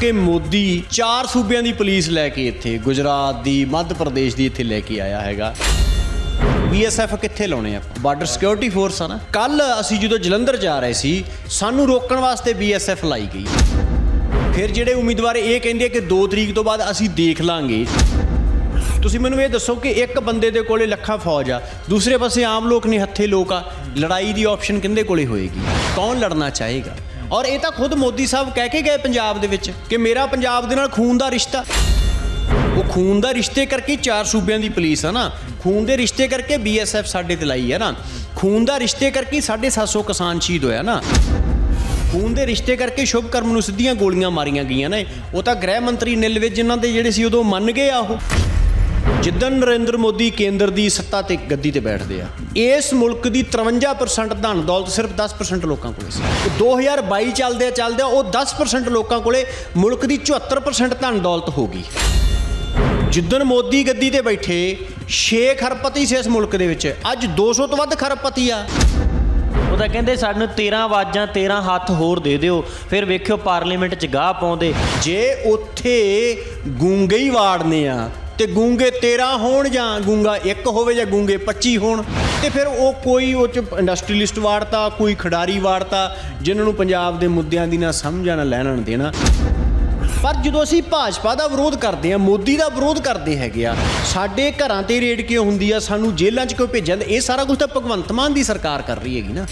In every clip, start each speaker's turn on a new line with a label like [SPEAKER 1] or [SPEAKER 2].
[SPEAKER 1] ਕਿ ਮੋਦੀ ਚਾਰ ਸੂਬਿਆਂ ਦੀ ਪੁਲਿਸ ਲੈ ਕੇ ਇੱਥੇ, ਗੁਜਰਾਤ ਦੀ, ਮੱਧ ਪ੍ਰਦੇਸ਼ ਦੀ ਇੱਥੇ ਲੈ ਕੇ ਆਇਆ ਹੈਗਾ। ਬੀਐਸਐਫ ਕਿੱਥੇ ਲਾਉਣੇ ਆ ਬਾਰਡਰ ਸਿਕਿਉਰਿਟੀ ਫੋਰਸ ਆ ਨਾ। ਕੱਲ ਅਸੀਂ ਜਦੋਂ ਜਲੰਧਰ ਜਾ ਰਹੇ ਸੀ, ਸਾਨੂੰ ਰੋਕਣ ਵਾਸਤੇ ਬੀਐਸਐਫ ਲਾਈ ਗਈ। ਫਿਰ ਜਿਹੜੇ ਉਮੀਦਵਾਰ ਇਹ ਕਹਿੰਦੇ ਕਿ 2 ਤਰੀਕ ਤੋਂ ਬਾਅਦ ਅਸੀਂ ਦੇਖ ਲਾਂਗੇ। ਤੁਸੀਂ ਮੈਨੂੰ ਇਹ ਦੱਸੋ ਕਿ ਇੱਕ ਬੰਦੇ ਦੇ ਕੋਲੇ ਲੱਖਾਂ ਫੌਜ ਆ, ਦੂਸਰੇ ਪਾਸੇ ਆਮ ਲੋਕ ਨੇ ਹੱਥੇ ਲੋਕ ਆ। ਲੜਾਈ ਦੀ ਆਪਸ਼ਨ ਕਿੰਦੇ ਕੋਲੇ ਹੋਏਗੀ? ਕੌਣ ਲੜਨਾ ਚਾਹੇਗਾ? ਔਰ ਇਹ ਤਾਂ ਖੁਦ ਮੋਦੀ ਸਾਹਿਬ ਕਹਿ ਕੇ ਗਏ ਪੰਜਾਬ ਦੇ ਵਿੱਚ ਕਿ ਮੇਰਾ ਪੰਜਾਬ ਦੇ ਨਾਲ ਖੂਨ ਦਾ ਰਿਸ਼ਤਾ। ਉਹ ਖੂਨ ਦਾ ਰਿਸ਼ਤੇ ਕਰਕੇ ਚਾਰ ਸੂਬਿਆਂ ਦੀ ਪੁਲਿਸ ਹੈ ਨਾ। ਖੂਨ ਦੇ ਰਿਸ਼ਤੇ ਕਰਕੇ ਬੀਐਸਐਫ ਸਾਡੇ ਤੇ ਲਾਈ ਹੈ ਨਾ। ਖੂਨ ਦਾ ਰਿਸ਼ਤੇ ਕਰਕੇ 750 ਕਿਸਾਨ ਸ਼ਹੀਦ ਹੋਇਆ ਨਾ। ਖੂਨ ਦੇ ਰਿਸ਼ਤੇ ਕਰਕੇ ਸ਼ੁਭ ਕਰਮ ਨੂੰ ਸਿੱਧੀਆਂ ਗੋਲੀਆਂ ਮਾਰੀਆਂ ਗਈਆਂ ਨੇ। ਉਹ ਤਾਂ ਗ੍ਰਹਿ ਮੰਤਰੀ ਨਿਲ ਵਿੱਚ ਜਿਨ੍ਹਾਂ ਦੇ ਜਿਹੜੇ ਸੀ ਉਦੋਂ ਮੰਨ ਗਏ ਆ ਉਹ। ਜਿੱਦਨ ਨਰਿੰਦਰ ਮੋਦੀ ਕੇਂਦਰ ਦੀ ਸੱਤਾ ਤੇ ਗੱਦੀ ਤੇ ਬੈਠਦੇ ਆ ਇਸ ਮੁਲਕ ਦੀ 53% ਧਨ ਦੌਲਤ ਸਿਰਫ 10% ਲੋਕਾਂ ਕੋਲੇ ਸੀ। ਤੇ 2022 ਚੱਲਦੇ ਆ ਚੱਲਦੇ ਆ ਉਹ 10% ਲੋਕਾਂ ਕੋਲੇ ਮੁਲਕ ਦੀ 74% ਧਨ ਦੌਲਤ ਹੋ ਗਈ। ਜਿੱਦਨ ਮੋਦੀ ਗੱਦੀ ਤੇ ਬੈਠੇ 6 ਖਰਬਪਤੀ ਸੀ ਇਸ ਮੁਲਕ ਦੇ ਵਿੱਚ ਅੱਜ 200 ਤੋਂ ਵੱਧ ਖਰਬਪਤੀ ਆ।
[SPEAKER 2] ਉਹ ਤਾਂ ਕਹਿੰਦੇ ਸਾਨੂੰ 13 ਆਵਾਜ਼ਾਂ 13 ਹੱਥ ਹੋਰ ਦੇ ਦਿਓ ਫਿਰ ਵੇਖਿਓ ਪਾਰਲੀਮੈਂਟ 'ਚ ਗਾਹ ਪਾਉਂਦੇ।
[SPEAKER 1] ਜੇ ਉੱਥੇ ਗੂੰਗੇ ਹੀ ਵਾੜਨੇ ਆ ਤੇ ਗੂੰਗੇ 13 ਹੋਣ ਜਾਂ ਗੂੰਗਾ ਇੱਕ ਹੋਵੇ ਜਾਂ ਗੂੰਗੇ 25 ਹੋਣ ਤੇ ਫਿਰ ਉਹ ਕੋਈ ਉਹ ਚ ਇੰਡਸਟਰੀਲਿਸਟ ਵਾੜਤਾ ਕੋਈ ਖਿਡਾਰੀ ਵਾੜਤਾ ਜਿਨ੍ਹਾਂ ਨੂੰ ਪੰਜਾਬ ਦੇ ਮੁੱਦਿਆਂ ਦੀ ਨਾ ਸਮਝਣਾ ਨਾ ਲੈਣਾ ਦੇਣਾ ਪਰ ਜਦੋਂ ਅਸੀਂ ਭਾਜਪਾ ਦਾ ਵਿਰੋਧ ਕਰਦੇ ਆ ਮੋਦੀ ਦਾ ਵਿਰੋਧ ਕਰਦੇ ਹੈਗੇ ਆ ਸਾਡੇ ਘਰਾਂ ਤੇ ਰੇਡ ਕਿਉਂ ਹੁੰਦੀ ਆ ਸਾਨੂੰ ਜੇਲ੍ਹਾਂ 'ਚ ਕਿਉਂ ਭੇਜਿਆ ਜਾਂਦਾ? ਇਹ ਸਾਰਾ ਕੁਝ ਤਾਂ ਭਗਵੰਤ ਮਾਨ ਦੀ ਸਰਕਾਰ ਕਰ ਰਹੀ ਹੈਗੀ ਨਾ।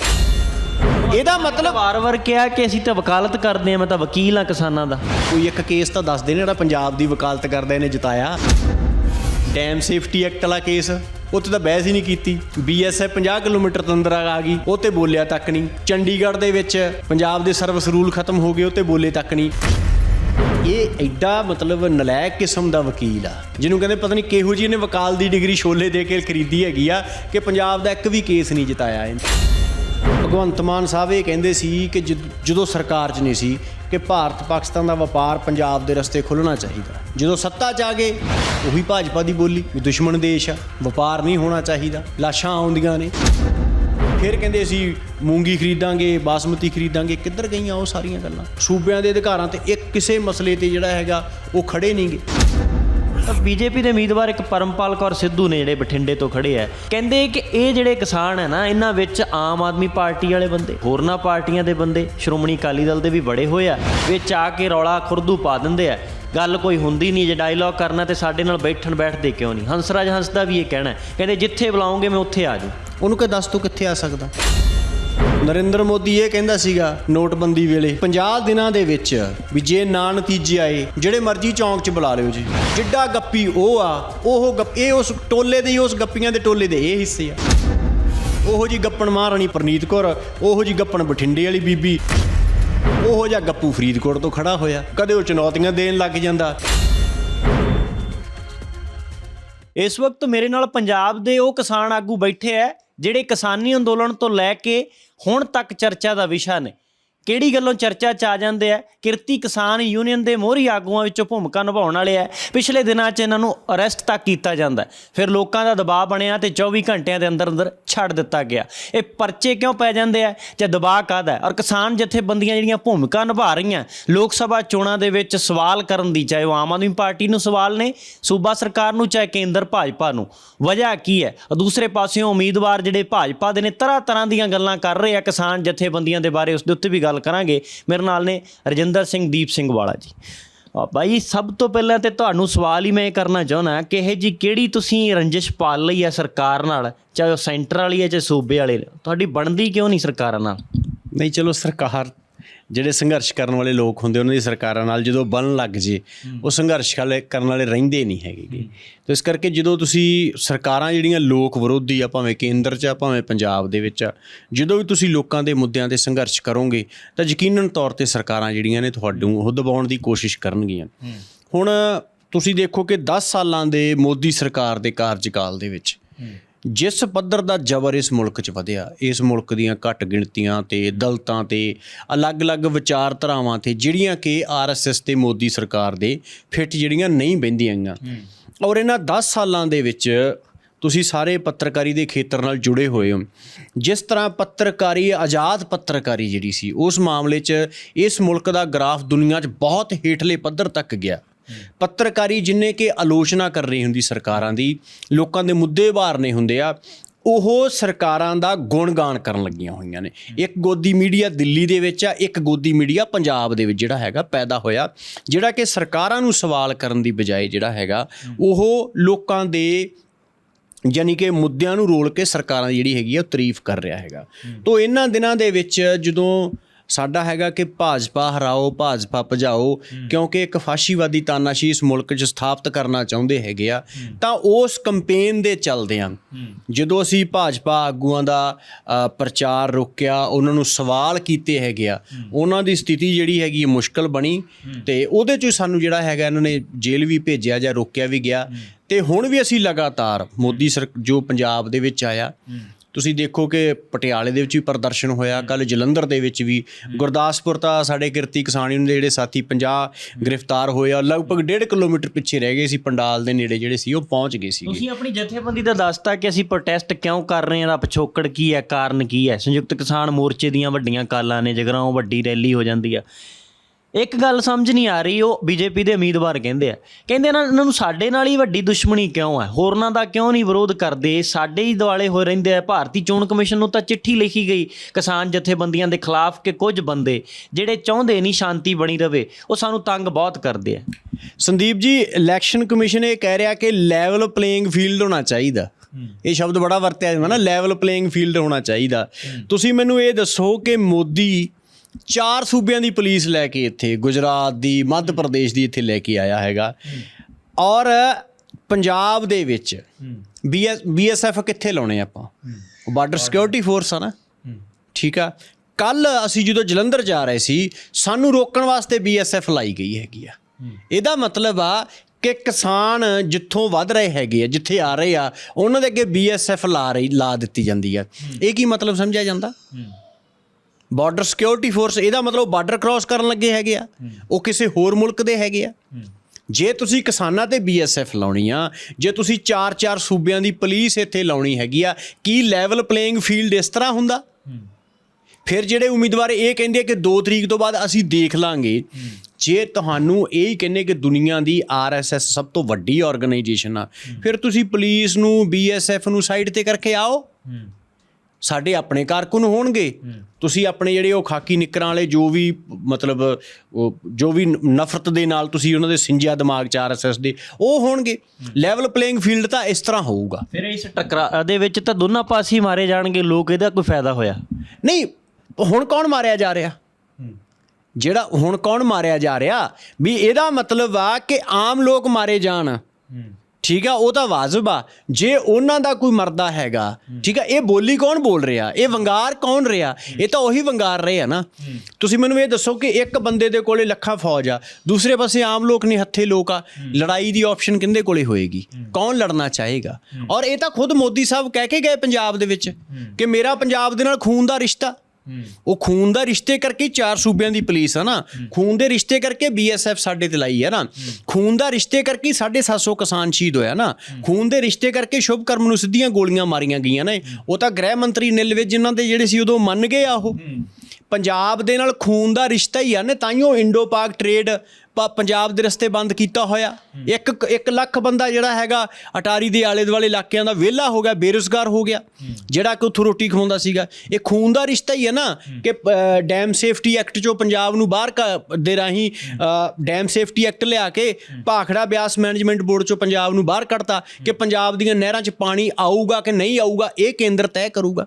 [SPEAKER 1] ਇਹਦਾ ਮਤਲਬ
[SPEAKER 2] ਵਾਰ-ਵਾਰ ਕਿਹਾ ਕਿ ਅਸੀਂ ਤਾਂ ਵਕਾਲਤ ਕਰਦੇ ਆ ਮੈਂ ਤਾਂ ਵਕੀਲ ਆ ਕਿਸਾਨਾਂ ਦਾ।
[SPEAKER 1] ਕੋਈ ਇੱਕ ਕੇਸ ਤਾਂ ਦੱਸ ਦੇ ਨੇ ਜਿਹੜਾ ਪੰਜਾਬ ਦੀ ਵਕਾਲਤ ਕਰਦਾ ਇਹਨੇ ਜਿਤਾਇਆ। ਡੈਮ ਸੇਫਟੀ ਐਕਟ ਵਾਲਾ ਕੇਸ ਉੱਥੇ ਤਾਂ ਬਹਿਸ ਹੀ ਨਹੀਂ ਕੀਤੀ। ਬੀਐਸਐਫ 50 ਕਿਲੋਮੀਟਰ ਤੋਂ ਅੰਦਰ ਆ ਗਈ ਉਹ ਤੇ ਬੋਲਿਆ ਤੱਕ ਨਹੀਂ। ਚੰਡੀਗੜ੍ਹ ਦੇ ਵਿੱਚ ਪੰਜਾਬ ਦੇ ਸਰਵਿਸ ਰੂਲ ਖਤਮ ਹੋ ਗਏ, ਉਹ ਤੇ ਬੋਲੇ ਤੱਕ ਨਹੀਂ। ਇਹ ਐਡਾ ਮਤਲਬ ਨਲਾਇਕ ਕਿਸਮ ਦਾ ਵਕੀਲ ਆ, ਜਿਹਨੂੰ ਕਹਿੰਦੇ ਪਤਾ ਨਹੀਂ ਕਿਹੋ ਜਿਹੀ ਨੇ ਵਕਾਲ ਦੀ ਡਿਗਰੀ ਛੋਲੇ ਦੇ ਕੇ ਖਰੀਦੀ ਹੈਗੀ ਆ, ਕਿ ਪੰਜਾਬ ਦਾ ਇੱਕ ਵੀ ਕੇਸ ਨਹੀਂ ਜਿਤਾਇਆ ਇਹਨੇ। ਭਗਵੰਤ ਮਾਨ ਸਾਹਿਬ ਇਹ ਕਹਿੰਦੇ ਸੀ ਕਿ ਜਦ- ਜਦੋਂ ਸਰਕਾਰ 'ਚ ਨਹੀਂ ਸੀ ਕਿ ਭਾਰਤ ਪਾਕਿਸਤਾਨ ਦਾ ਵਪਾਰ ਪੰਜਾਬ ਦੇ ਰਸਤੇ ਖੁੱਲਣਾ ਚਾਹੀਦਾ। ਜਦੋਂ ਸੱਤਾ 'ਚ ਆ ਗਏ, ਉਹੀ ਭਾਜਪਾ ਦੀ ਬੋਲੀ ਵੀ ਦੁਸ਼ਮਣ ਦੇਸ਼ ਆ, ਵਪਾਰ ਨਹੀਂ ਹੋਣਾ ਚਾਹੀਦਾ, ਲਾਸ਼ਾਂ ਆਉਂਦੀਆਂ ਨੇ। ਫਿਰ ਕਹਿੰਦੇ ਅਸੀਂ ਮੂੰਗੀ ਖਰੀਦਾਂਗੇ, ਬਾਸਮਤੀ ਖਰੀਦਾਂਗੇ, ਕਿੱਧਰ ਗਈਆਂ ਉਹ ਸਾਰੀਆਂ ਗੱਲਾਂ? ਸੂਬਿਆਂ ਦੇ ਅਧਿਕਾਰਾਂ ਤੇ ਇੱਕ ਕਿਸੇ ਮਸਲੇ ਤੇ ਜਿਹੜਾ ਹੈਗਾ, ਉਹ ਖੜੇ ਨਹੀਂਗੇ।
[SPEAKER 2] ਤਾਂ ਬੀਜੇਪੀ ਦੇ ਉਮੀਦਵਾਰ ਇੱਕ ਪਰਮਪਾਲ ਕੌਰ ਸਿੱਧੂ ਨੇ ਜਿਹੜੇ ਬਠਿੰਡੇ ਤੋਂ ਖੜੇ ਆ ਕਹਿੰਦੇ ਕਿ ਇਹ ਜਿਹੜੇ ਕਿਸਾਨ ਹੈ ਨਾ, ਇਹਨਾਂ ਵਿੱਚ ਆਮ ਆਦਮੀ ਪਾਰਟੀ ਵਾਲੇ ਬੰਦੇ, ਹੋਰਨਾਂ ਪਾਰਟੀਆਂ ਦੇ ਬੰਦੇ, ਸ਼੍ਰੋਮਣੀ ਅਕਾਲੀ ਦਲ ਦੇ ਵੀ ਬੜੇ ਹੋਏ ਆ ਵਿੱਚ ਆ ਕੇ ਰੌਲਾ ਖੁਰਦੂ ਪਾ ਦਿੰਦੇ ਆ ਗੱਲ ਕੋਈ ਹੁੰਦੀ ਨਹੀਂ ਜੇ ਡਾਇਲੌਗ ਕਰਨਾ ਤੇ ਸਾਡੇ ਨਾਲ ਬੈਠਣ ਬੈਠਦੇ ਕਿਉਂ ਨਹੀਂ? ਹੰਸਰਾਜ ਹੰਸ ਦਾ ਵੀ ਇਹ ਕਹਿਣਾ ਕਹਿੰਦੇ ਜਿੱਥੇ ਬੁਲਾਉਂਗੇ ਮੈਂ ਉੱਥੇ ਆ ਜਾਊਂ।
[SPEAKER 1] ਉਹਨੂੰ ਕਿ ਦੱਸ ਤੂੰ ਕਿੱਥੇ ਆ ਸਕਦਾ? ਨਰਿੰਦਰ ਮੋਦੀ ਇਹ ਕਹਿੰਦਾ ਸੀਗਾ, ਨੋਟਬੰਦੀ ਵੇਲੇ 50 ਦਿਨਾਂ ਦੇ ਵਿੱਚ ਵੀ ਜੇ ਨਾ ਨਤੀਜੇ ਆਏ, ਜਿਹੜੇ ਮਰਜ਼ੀ ਚੌਂਕ 'ਚ ਬੁਲਾ ਲਿਓ ਜੀ। ਜਿੱਡਾ ਗੱਪੀ ਉਹ ਆ, ਉਹ ਗੱਪ ਇਹ ਉਸ ਟੋਲੇ ਦੇ ਹੀ ਉਸ ਗੱਪੀਆਂ ਦੇ ਟੋਲੇ ਦੇ ਇਹ ਹਿੱਸੇ ਆ। ਉਹੋ ਜੀ ਗੱਪਣ ਮਹਾਰਾਣੀ ਪ੍ਰਨੀਤ ਕੌਰ, ਉਹੋ ਜੀ ਗੱਪਣ ਬਠਿੰਡੇ ਵਾਲੀ ਬੀਬੀ, ਉਹੋ ਜਿਹਾ ਗੱਪੂ ਫਰੀਦਕੋਟ ਤੋਂ ਖੜਾ ਹੋਇਆ, ਕਦੇ ਉਹ ਚੁਣੌਤੀਆਂ ਦੇਣ ਲੱਗ ਜਾਂਦਾ।
[SPEAKER 2] ਇਸ ਵਕਤ ਮੇਰੇ ਨਾਲ ਪੰਜਾਬ ਦੇ ਉਹ ਕਿਸਾਨ ਆਗੂ ਬੈਠੇ ਐ ਜਿਹੜੇ ਕਿਸਾਨੀ ਅੰਦੋਲਨ ਤੋਂ ਲੈ ਕੇ ਹੁਣ ਤੱਕ ਚਰਚਾ ਦਾ ਵਿਸ਼ਾ ਨੇ। ਕਿਹੜੀ ਗੱਲੋਂ ਚਰਚਾ ਚ ਆ ਜਾਂਦੇ ਆ? ਕਿਰਤੀ ਕਿਸਾਨ ਯੂਨੀਅਨ ਦੇ ਮੋਹਰੀ ਆਗੂਆਂ ਵਿੱਚੋਂ ਭੂਮਿਕਾ ਨਿਭਾਉਣ ਵਾਲੇ ਆ। ਪਿਛਲੇ ਦਿਨਾਂ 'ਚ ਇਹਨਾਂ ਨੂੰ ਅਰੈਸਟ ਤੱਕ ਕੀਤਾ ਜਾਂਦਾ ਫਿਰ ਲੋਕਾਂ ਦਾ ਦਬਾਅ ਬਣਿਆ ਤੇ 24 ਘੰਟਿਆਂ ਦੇ ਅੰਦਰ ਅੰਦਰ ਛੱਡ ਦਿੱਤਾ ਗਿਆ। ਇਹ ਪਰਚੇ ਕਿਉਂ ਪੈ ਜਾਂਦੇ ਆ? ਜਾਂ ਦਬਾਅ ਕਾਹਦਾ ਔਰ ਕਿਸਾਨ ਜਥੇਬੰਦੀਆਂ ਜਿਹੜੀਆਂ ਭੂਮਿਕਾ ਨਿਭਾ ਰਹੀਆਂ, ਲੋਕ ਸਭਾ ਚੋਣਾਂ ਦੇ ਵਿੱਚ ਸਵਾਲ ਕਰਨ ਦੀ, ਚਾਹੇ ਉਹ ਆਮ ਆਦਮੀ ਪਾਰਟੀ ਨੂੰ ਸਵਾਲ ਨੇ, ਸੂਬਾ ਸਰਕਾਰ ਨੂੰ, ਚਾਹੇ ਕੇਂਦਰ ਭਾਜਪਾ ਨੂੰ। ਵਜ੍ਹਾ ਕੀ ਹੈ? ਦੂਸਰੇ ਪਾਸਿਓਂ ਉਮੀਦਵਾਰ ਜਿਹੜੇ ਭਾਜਪਾ ਦੇ ਨੇ, ਤਰ੍ਹਾਂ ਤਰ੍ਹਾਂ ਦੀਆਂ ਗੱਲਾਂ ਕਰ ਰਹੇ ਆ ਕਿਸਾਨ ਜਥੇਬੰਦੀਆਂ ਦੇ ਬਾਰੇ, ਉਸ ਦੇ ਉੱਤੇ ਵੀ ਗੱਲ ਕਰਾਂਗੇ। ਮੇਰੇ ਨਾਲ ਨੇ ਰਜਿੰਦਰ ਸਿੰਘ, ਦੀਪ ਸਿੰਘ ਵਾਲਾ ਜੀ। ਬਾਈ, ਸਭ ਤੋਂ ਪਹਿਲਾਂ ਤੇ ਤੁਹਾਨੂੰ ਸਵਾਲ ਹੀ ਮੈਂ ਇਹ ਕਰਨਾ ਚਾਹੁੰਦਾ ਕਿ ਇਹ ਜੀ ਕਿਹੜੀ ਤੁਸੀਂ ਰੰਜਿਸ਼ ਪਾਲ ਲਈ ਹੈ ਸਰਕਾਰ ਨਾਲ? ਚਾਹੇ ਉਹ ਸੈਂਟਰ ਵਾਲੀ ਹੈ, ਚਾਹੇ ਸੂਬੇ ਵਾਲੇ ਤੁਹਾਡੀ ਬਣਦੀ ਕਿਉਂ ਨਹੀਂ ਸਰਕਾਰਾਂ ਨਾਲ?
[SPEAKER 1] ਨਹੀਂ, ਚਲੋ ਸਰਕਾਰ ਜਿਹੜੇ ਸੰਘਰਸ਼ ਕਰਨ ਵਾਲੇ ਲੋਕ ਹੁੰਦੇ ਉਹਨਾਂ ਦੀ ਸਰਕਾਰਾਂ ਨਾਲ ਜਦੋਂ ਬਣ ਲੱਗ ਜੇ ਉਹ ਸੰਘਰਸ਼ ਕਰਨ ਵਾਲੇ ਰਹਿੰਦੇ ਨਹੀਂ ਹੈਗੇ ਤੇ ਇਸ ਕਰਕੇ ਜਦੋਂ ਤੁਸੀਂ ਸਰਕਾਰਾਂ ਜਿਹੜੀਆਂ ਲੋਕ ਵਿਰੋਧੀ ਆ ਭਾਵੇਂ ਕੇਂਦਰ 'ਚ ਆ ਭਾਵੇਂ ਪੰਜਾਬ ਦੇ ਵਿੱਚ ਆ ਜਦੋਂ ਵੀ ਤੁਸੀਂ ਲੋਕਾਂ ਦੇ ਮੁੱਦਿਆਂ ਤੇ ਸੰਘਰਸ਼ ਕਰੋਗੇ ਤਾਂ ਯਕੀਨਨ ਤੌਰ ਤੇ ਸਰਕਾਰਾਂ ਜਿਹੜੀਆਂ ਨੇ ਤੁਹਾਨੂੰ ਉਹ ਦਬਾਉਣ ਦੀ ਕੋਸ਼ਿਸ਼ ਕਰਨਗੀਆਂ। ਹੁਣ ਤੁਸੀਂ ਦੇਖੋ ਕਿ 10 ਸਾਲਾਂ ਦੇ ਮੋਦੀ ਸਰਕਾਰ ਦੇ ਕਾਰਜਕਾਲ ਦੇ ਵਿੱਚ ਜਿਸ ਪੱਧਰ ਦਾ ਜ਼ਬਰ ਇਸ ਮੁਲਕ 'ਚ ਵਧਿਆ ਇਸ ਮੁਲਕ ਦੀਆਂ ਘੱਟ ਗਿਣਤੀਆਂ ਤੇ ਦਲਤਾਂ ਤੇ ਅਲੱਗ-ਅਲੱਗ ਵਿਚਾਰਧਾਰਾਵਾਂ ਤੇ ਜਿਹੜੀਆਂ ਕਿ ਆਰਐਸਐਸ ਤੇ ਮੋਦੀ ਸਰਕਾਰ ਦੇ ਫਿੱਟ ਜਿਹੜੀਆਂ ਨਹੀਂ ਬਹਿੰਦੀਆਂ ਗੀਆਂ ਔਰ ਇਹਨਾਂ 10 ਸਾਲਾਂ ਦੇ ਵਿੱਚ ਤੁਸੀਂ ਸਾਰੇ ਪੱਤਰਕਾਰੀ ਦੇ ਖੇਤਰ ਨਾਲ ਜੁੜੇ ਹੋਏ ਹੋ। ਜਿਸ ਤਰ੍ਹਾਂ ਪੱਤਰਕਾਰੀ ਆਜ਼ਾਦ ਪੱਤਰਕਾਰੀ ਜਿਹੜੀ ਸੀ ਉਸ ਮਾਮਲੇ 'ਚ ਇਸ ਮੁਲਕ ਦਾ ਗ੍ਰਾਫ ਦੁਨੀਆ 'ਚ ਬਹੁਤ ਹੇਠਲੇ ਪੱਧਰ ਤੱਕ ਗਿਆ। ਪੱਤਰਕਾਰੀ ਜਿੰਨੇ ਕਿ ਆਲੋਚਨਾ ਕਰ ਰਹੀ ਹੁੰਦੀ ਸਰਕਾਰਾਂ ਦੀ, ਲੋਕਾਂ ਦੇ ਮੁੱਦੇ ਬਾਰਨੇ ਹੁੰਦੇ ਆ, ਉਹ ਸਰਕਾਰਾਂ ਦਾ ਗੁਣਗਾਨ ਕਰਨ ਲੱਗੀਆਂ ਹੋਈਆਂ ਨੇ। ਇੱਕ ਗੋਦੀ ਮੀਡੀਆ ਦਿੱਲੀ ਦੇ ਵਿੱਚ ਆ, ਇੱਕ ਗੋਦੀ ਮੀਡੀਆ ਪੰਜਾਬ ਦੇ ਵਿੱਚ ਜਿਹੜਾ ਹੈਗਾ ਪੈਦਾ ਹੋਇਆ, ਜਿਹੜਾ ਕਿ ਸਰਕਾਰਾਂ ਨੂੰ ਸਵਾਲ ਕਰਨ ਦੀ ਬਜਾਏ ਜਿਹੜਾ ਹੈਗਾ, ਉਹ ਲੋਕਾਂ ਦੇ ਯਾਨੀ ਕਿ ਮੁੱਦਿਆਂ ਨੂੰ ਰੋਲ ਕੇ ਸਰਕਾਰਾਂ ਦੀ ਜਿਹੜੀ ਹੈਗੀ ਆ ਤਾਰੀਫ ਕਰ ਰਿਹਾ ਹੈਗਾ। ਤੋਂ ਇਹਨਾਂ ਦਿਨਾਂ ਦੇ ਵਿੱਚ ਜਦੋਂ ਸਾਡਾ ਹੈਗਾ ਕਿ ਭਾਜਪਾ ਹਰਾਓ ਭਾਜਪਾ ਭਜਾਓ ਕਿਉਂਕਿ ਇੱਕ ਫਾਸ਼ੀਵਾਦੀ ਤਾਨਾਸ਼ੀ ਇਸ ਮੁਲਕ 'ਚ ਸਥਾਪਿਤ ਕਰਨਾ ਚਾਹੁੰਦੇ ਹੈਗੇ ਆ ਤਾਂ ਉਸ ਕੈਂਪੇਨ ਦੇ ਚੱਲਦਿਆਂ ਜਦੋਂ ਅਸੀਂ ਭਾਜਪਾ ਆਗੂਆਂ ਦਾ ਪ੍ਰਚਾਰ ਰੋਕਿਆ ਉਹਨਾਂ ਨੂੰ ਸਵਾਲ ਕੀਤੇ ਹੈਗੇ ਆ ਉਹਨਾਂ ਦੀ ਸਥਿਤੀ ਜਿਹੜੀ ਹੈਗੀ ਮੁਸ਼ਕਲ ਬਣੀ ਤੇ ਉਹਦੇ 'ਚ ਸਾਨੂੰ ਜਿਹੜਾ ਹੈਗਾ ਇਹਨਾਂ ਨੇ ਜੇਲ੍ਹ ਵੀ ਭੇਜਿਆ ਜਾਂ ਰੋਕਿਆ ਵੀ ਗਿਆ ਤੇ ਹੁਣ ਵੀ ਅਸੀਂ ਲਗਾਤਾਰ ਮੋਦੀ ਸਰ ਜੋ ਪੰਜਾਬ ਦੇ ਵਿੱਚ ਆਇਆ ਤੁਸੀਂ ਦੇਖੋ ਕਿ ਪਟਿਆਲੇ ਦੇ ਵਿੱਚ ਵੀ ਪ੍ਰਦਰਸ਼ਨ ਹੋਇਆ ਕੱਲ ਜਲੰਧਰ ਦੇ ਵਿੱਚ ਵੀ। ਗੁਰਦਾਸਪੁਰ ਤਾਂ ਸਾਡੇ ਕਿਰਤੀ ਕਿਸਾਨ ਯੂਨੀਅਨ ਦੇ ਜਿਹੜੇ ਸਾਥੀ 50 ਗ੍ਰਿਫਤਾਰ ਹੋਏ ਆ ਲਗਭਗ 1.5 ਕਿਲੋਮੀਟਰ ਪਿੱਛੇ ਰਹਿ ਗਏ ਸੀ ਪੰਡਾਲ ਦੇ ਨੇੜੇ ਜਿਹੜੇ ਸੀ ਉਹ ਪਹੁੰਚ ਗਏ ਸੀਗੇ।
[SPEAKER 2] ਤੁਸੀਂ ਆਪਣੀ ਜਥੇਬੰਦੀ ਦਾ ਦੱਸਤਾ ਕਿ ਅਸੀਂ ਪ੍ਰੋਟੈਸਟ ਕਿਉਂ ਕਰ ਰਹੇ ਹਾਂ? ਦਾ ਪਿਛੋਕੜ ਕੀ ਹੈ? ਕਾਰਨ ਕੀ ਹੈ? ਸੰਯੁਕਤ ਕਿਸਾਨ ਮੋਰਚੇ ਦੀਆਂ ਵੱਡੀਆਂ ਕਾਲਾਂ ਨੇ ਜਗਰਾਓਂ ਵੱਡੀ ਰੈਲੀ ਹੋ ਜਾਂਦੀ ਆ। ਇੱਕ ਗੱਲ ਸਮਝ ਨਹੀਂ ਆ ਰਹੀ ਉਹ ਬੀਜੇਪੀ ਦੇ ਉਮੀਦਵਾਰ ਕਹਿੰਦੇ ਆ। ਕਹਿੰਦੇ ਨਾ ਇਹਨਾਂ ਨੂੰ ਸਾਡੇ ਨਾਲ ਹੀ ਵੱਡੀ ਦੁਸ਼ਮਣੀ ਕਿਉਂ ਹੈ ਹੋਰਨਾਂ ਦਾ ਕਿਉਂ ਨਹੀਂ ਵਿਰੋਧ ਕਰਦੇ? ਸਾਡੇ ਹੀ ਦੁਆਲੇ ਹੋਏ ਰਹਿੰਦੇ ਆ। ਭਾਰਤੀ ਚੋਣ ਕਮਿਸ਼ਨ ਨੂੰ ਤਾਂ ਚਿੱਠੀ ਲਿਖੀ ਗਈ ਕਿਸਾਨ ਜਥੇਬੰਦੀਆਂ ਦੇ ਖਿਲਾਫ ਕਿ ਕੁਝ ਬੰਦੇ ਜਿਹੜੇ ਚਾਹੁੰਦੇ ਨਹੀਂ ਸ਼ਾਂਤੀ ਬਣੀ ਰਵੇ ਉਹ ਸਾਨੂੰ ਤੰਗ ਬਹੁਤ ਕਰਦੇ ਆ।
[SPEAKER 1] ਸੰਦੀਪ ਜੀ ਇਲੈਕਸ਼ਨ ਕਮਿਸ਼ਨ ਇਹ ਕਹਿ ਰਿਹਾ ਕਿ ਲੈਵਲ ਪਲੇਇੰਗ ਫੀਲਡ ਹੋਣਾ ਚਾਹੀਦਾ। ਇਹ ਸ਼ਬਦ ਬੜਾ ਵਰਤਿਆ ਜਾਂਦਾ ਨਾ ਲੈਵਲ ਪਲੇਇੰਗ ਫੀਲਡ ਹੋਣਾ ਚਾਹੀਦਾ। ਤੁਸੀਂ ਮੈਨੂੰ ਇਹ ਦੱਸੋ ਕਿ ਮੋਦੀ ਚਾਰ ਸੂਬਿਆਂ ਦੀ ਪੁਲਿਸ ਲੈ ਕੇ ਇੱਥੇ ਗੁਜਰਾਤ ਦੀ ਮੱਧ ਪ੍ਰਦੇਸ਼ ਦੀ ਇੱਥੇ ਲੈ ਕੇ ਆਇਆ ਹੈਗਾ। ਔਰ ਪੰਜਾਬ ਦੇ ਵਿੱਚ ਬੀਐਸ ਬੀਐਸਐਫ ਕਿੱਥੇ ਲਾਉਣੇ ਆਪਾਂ? ਉਹ ਬਾਰਡਰ ਸਿਕਿਉਰਿਟੀ ਫੋਰਸ ਆ ਨਾ। ਠੀਕ ਆ। ਕੱਲ ਅਸੀਂ ਜਦੋਂ ਜਲੰਧਰ ਜਾ ਰਹੇ ਸੀ ਸਾਨੂੰ ਰੋਕਣ ਵਾਸਤੇ ਬੀਐਸਐਫ ਲਾਈ ਗਈ ਹੈਗੀ ਆ। ਇਹਦਾ ਮਤਲਬ ਆ ਕਿ ਕਿਸਾਨ ਜਿੱਥੋਂ ਵੱਧ ਰਹੇ ਹੈਗੇ ਆ ਜਿੱਥੇ ਆ ਰਹੇ ਆ ਉਹਨਾਂ ਦੇ ਅੱਗੇ ਬੀਐਸਐਫ ਲਾ ਰਹੀ ਲਾ ਦਿੱਤੀ ਜਾਂਦੀ ਆ। ਇਹ ਕੀ ਮਤਲਬ ਸਮਝਿਆ ਜਾਂਦਾ? ਬਾਰਡਰ ਸਿਕਿਉਰਿਟੀ ਫੋਰਸ, ਇਹਦਾ ਮਤਲਬ ਬਾਰਡਰ ਕ੍ਰਾਸ ਕਰਨ ਲੱਗੇ ਹੈਗੇ ਆ। ਉਹ ਕਿਸੇ ਹੋਰ ਮੁਲਕ ਦੇ ਹੈਗੇ ਆ। ਜੇ ਤੁਸੀਂ ਕਿਸਾਨਾਂ ਤੇ ਬੀਐਸਐਫ ਲਾਉਣੀ ਆ, ਜੇ ਤੁਸੀਂ ਚਾਰ ਚਾਰ ਸੂਬਿਆਂ ਦੀ ਪੁਲਿਸ ਇੱਥੇ ਲਾਉਣੀ ਹੈਗੀ ਆ, ਕੀ ਲੈਵਲ ਪਲੇਇੰਗ ਫੀਲਡ ਇਸ ਤਰ੍ਹਾਂ ਹੁੰਦਾ? ਫਿਰ ਜਿਹੜੇ ਉਮੀਦਵਾਰ ਇਹ ਕਹਿੰਦੇ ਆ ਕਿ 2 ਤਰੀਕ ਤੋਂ ਬਾਅਦ ਅਸੀਂ ਦੇਖ ਲਾਂਗੇ। ਜੇ ਤੁਹਾਨੂੰ ਇਹ ਹੀ ਕਹਿੰਦੇ ਕਿ ਦੁਨੀਆ ਦੀ ਆਰਐਸਐਸ ਸਭ ਤੋਂ ਵੱਡੀ ਆਰਗੇਨਾਈਜੇਸ਼ਨ ਆ, ਫਿਰ ਤੁਸੀਂ ਪੁਲਿਸ ਨੂੰ ਬੀਐਸਐਫ ਨੂੰ ਸਾਈਡ ਤੇ ਕਰਕੇ ਆਓ। ਸਾਡੇ ਆਪਣੇ ਕਾਰਕੁਨ ਹੋਣਗੇ। ਤੁਸੀਂ ਆਪਣੇ ਜਿਹੜੇ ਉਹ ਖਾਕੀ ਨਿਕਰਾਂ ਵਾਲੇ ਜੋ ਵੀ ਮਤਲਬ ਉਹ ਜੋ ਵੀ ਨਫ਼ਰਤ ਦੇ ਨਾਲ ਤੁਸੀਂ ਉਹਨਾਂ ਦੇ ਸਿੰਜਿਆ ਦਿਮਾਗ ਚ ਆਰਐਸਐਸ ਦੇ ਉਹ ਹੋਣਗੇ। ਲੈਵਲ ਪਲੇਇੰਗ ਫੀਲਡ ਤਾਂ ਇਸ ਤਰ੍ਹਾਂ ਹੋਊਗਾ।
[SPEAKER 2] ਫਿਰ ਇਸ ਟਕਰਾ ਦੇ ਵਿੱਚ ਤਾਂ ਦੋਨਾਂ ਪਾਸੇ ਹੀ ਮਾਰੇ ਜਾਣਗੇ ਲੋਕ ਇਹਦਾ ਕੋਈ ਫਾਇਦਾ ਹੋਇਆ।
[SPEAKER 1] ਨਹੀਂ ਹੁਣ ਕੌਣ ਮਾਰਿਆ ਜਾ ਰਿਹਾ? ਜਿਹੜਾ ਹੁਣ ਕੌਣ ਮਾਰਿਆ ਜਾ ਰਿਹਾ? ਵੀ ਇਹਦਾ ਮਤਲਬ ਆ ਕਿ ਆਮ ਲੋਕ ਮਾਰੇ ਜਾਣ। ਠੀਕ ਆ, ਉਹ ਤਾਂ ਵਾਜਬ ਆ। ਜੇ ਉਹਨਾਂ ਦਾ ਕੋਈ ਮਰਦਾ ਹੈਗਾ, ਠੀਕ ਆ, ਇਹ ਬੋਲੀ ਕੌਣ ਬੋਲ ਰਿਹਾ? ਇਹ ਵੰਗਾਰ ਕੌਣ ਰਿਹਾ? ਇਹ ਤਾਂ ਉਹੀ ਵੰਗਾਰ ਰਹੇ ਆ ਨਾ। ਤੁਸੀਂ ਮੈਨੂੰ ਇਹ ਦੱਸੋ ਕਿ ਇੱਕ ਬੰਦੇ ਦੇ ਕੋਲੇ ਲੱਖਾਂ ਫੌਜ ਆ, ਦੂਸਰੇ ਪਾਸੇ ਆਮ ਲੋਕ ਨਹੀਂ, ਹੱਥੇ ਲੋਕ ਆ। ਲੜਾਈ ਦੀ ਆਪਸ਼ਨ ਕਿੰਦੇ ਕੋਲੇ ਹੋਏਗੀ? ਕੌਣ ਲੜਨਾ ਚਾਹੇਗਾ? ਔਰ ਇਹ ਤਾਂ ਖੁਦ ਮੋਦੀ ਸਾਹਿਬ ਕਹਿ ਕੇ ਗਏ ਪੰਜਾਬ ਦੇ ਵਿੱਚ ਕਿ ਮੇਰਾ ਪੰਜਾਬ ਦੇ ਨਾਲ ਖੂਨ ਦਾ ਰਿਸ਼ਤਾ। ਉਹ ਖੂਨ ਦਾ ਰਿਸ਼ਤੇ ਕਰਕੇ ਹੀ ਚਾਰ ਸੂਬਿਆਂ ਦੀ ਪੁਲਿਸ ਆ ਨਾ। ਖੂਨ ਦੇ ਰਿਸ਼ਤੇ ਕਰਕੇ ਬੀਐਸਐਫ ਸਾਡੇ ਤੇ ਲਾਈ ਹੈ ਨਾ। ਖੂਨ ਦਾ ਰਿਸ਼ਤੇ ਕਰਕੇ ਹੀ ਸਾਡੇ 700 ਕਿਸਾਨ ਸ਼ਹੀਦ ਹੋਇਆ ਨਾ। ਖੂਨ ਦੇ ਰਿਸ਼ਤੇ ਕਰਕੇ ਸ਼ੁਭ ਕਰਮ ਨੂੰ ਸਿੱਧੀਆਂ ਗੋਲੀਆਂ ਮਾਰੀਆਂ ਗਈਆਂ ਨੇ। ਉਹ ਤਾਂ ਗ੍ਰਹਿ ਮੰਤਰੀ ਨਿਲਵੇ ਜਿਨ੍ਹਾਂ ਦੇ ਜਿਹੜੇ ਸੀ ਉਦੋਂ ਮੰਨ ਗਏ ਆ ਉਹ। ਪੰਜਾਬ ਦੇ ਨਾਲ ਖੂਨ ਦਾ ਰਿਸ਼ਤਾ ਹੀ ਆ ਨੇ ਤਾਈਓ ਇੰਡੋ ਪਾਕ ਟ੍ਰੇਡ ਪੰਜਾਬ ਦੇ ਰਸਤੇ ਬੰਦ ਕੀਤਾ ਹੋਇਆ। ਇੱਕ ਇੱਕ ਲੱਖ ਬੰਦਾ ਜਿਹੜਾ ਹੈਗਾ ਅਟਾਰੀ ਦੇ ਆਲੇ ਦੁਆਲੇ ਇਲਾਕਿਆਂ ਦਾ ਵਿਹਲਾ ਹੋ ਗਿਆ ਬੇਰੁਜ਼ਗਾਰ ਹੋ ਗਿਆ। ਜਿਹੜਾ ਕਿ ਉੱਥੋਂ ਰੋਟੀ ਖਵਾਉਂਦਾ ਸੀਗਾ। ਇਹ ਖੂਨ ਦਾ ਰਿਸ਼ਤਾ ਹੀ ਹੈ ਨਾ ਕਿ ਡੈਮ ਸੇਫਟੀ ਐਕਟ ਚੋਂ ਪੰਜਾਬ ਨੂੰ ਬਾਹਰ ਕ- ਦੇ ਰਾਹੀਂ ਡੈਮ ਸੇਫਟੀ ਐਕਟ ਲਿਆ ਕੇ ਭਾਖੜਾ ਬਿਆਸ ਮੈਨੇਜਮੈਂਟ ਬੋਰਡ ਚੋਂ ਪੰਜਾਬ ਨੂੰ ਬਾਹਰ ਕੱਢਤਾ ਕਿ ਪੰਜਾਬ ਦੀਆਂ ਨਹਿਰਾਂ 'ਚ ਪਾਣੀ ਆਊਗਾ ਕਿ ਨਹੀਂ ਆਊਗਾ ਇਹ ਕੇਂਦਰ ਤੈਅ ਕਰੂਗਾ।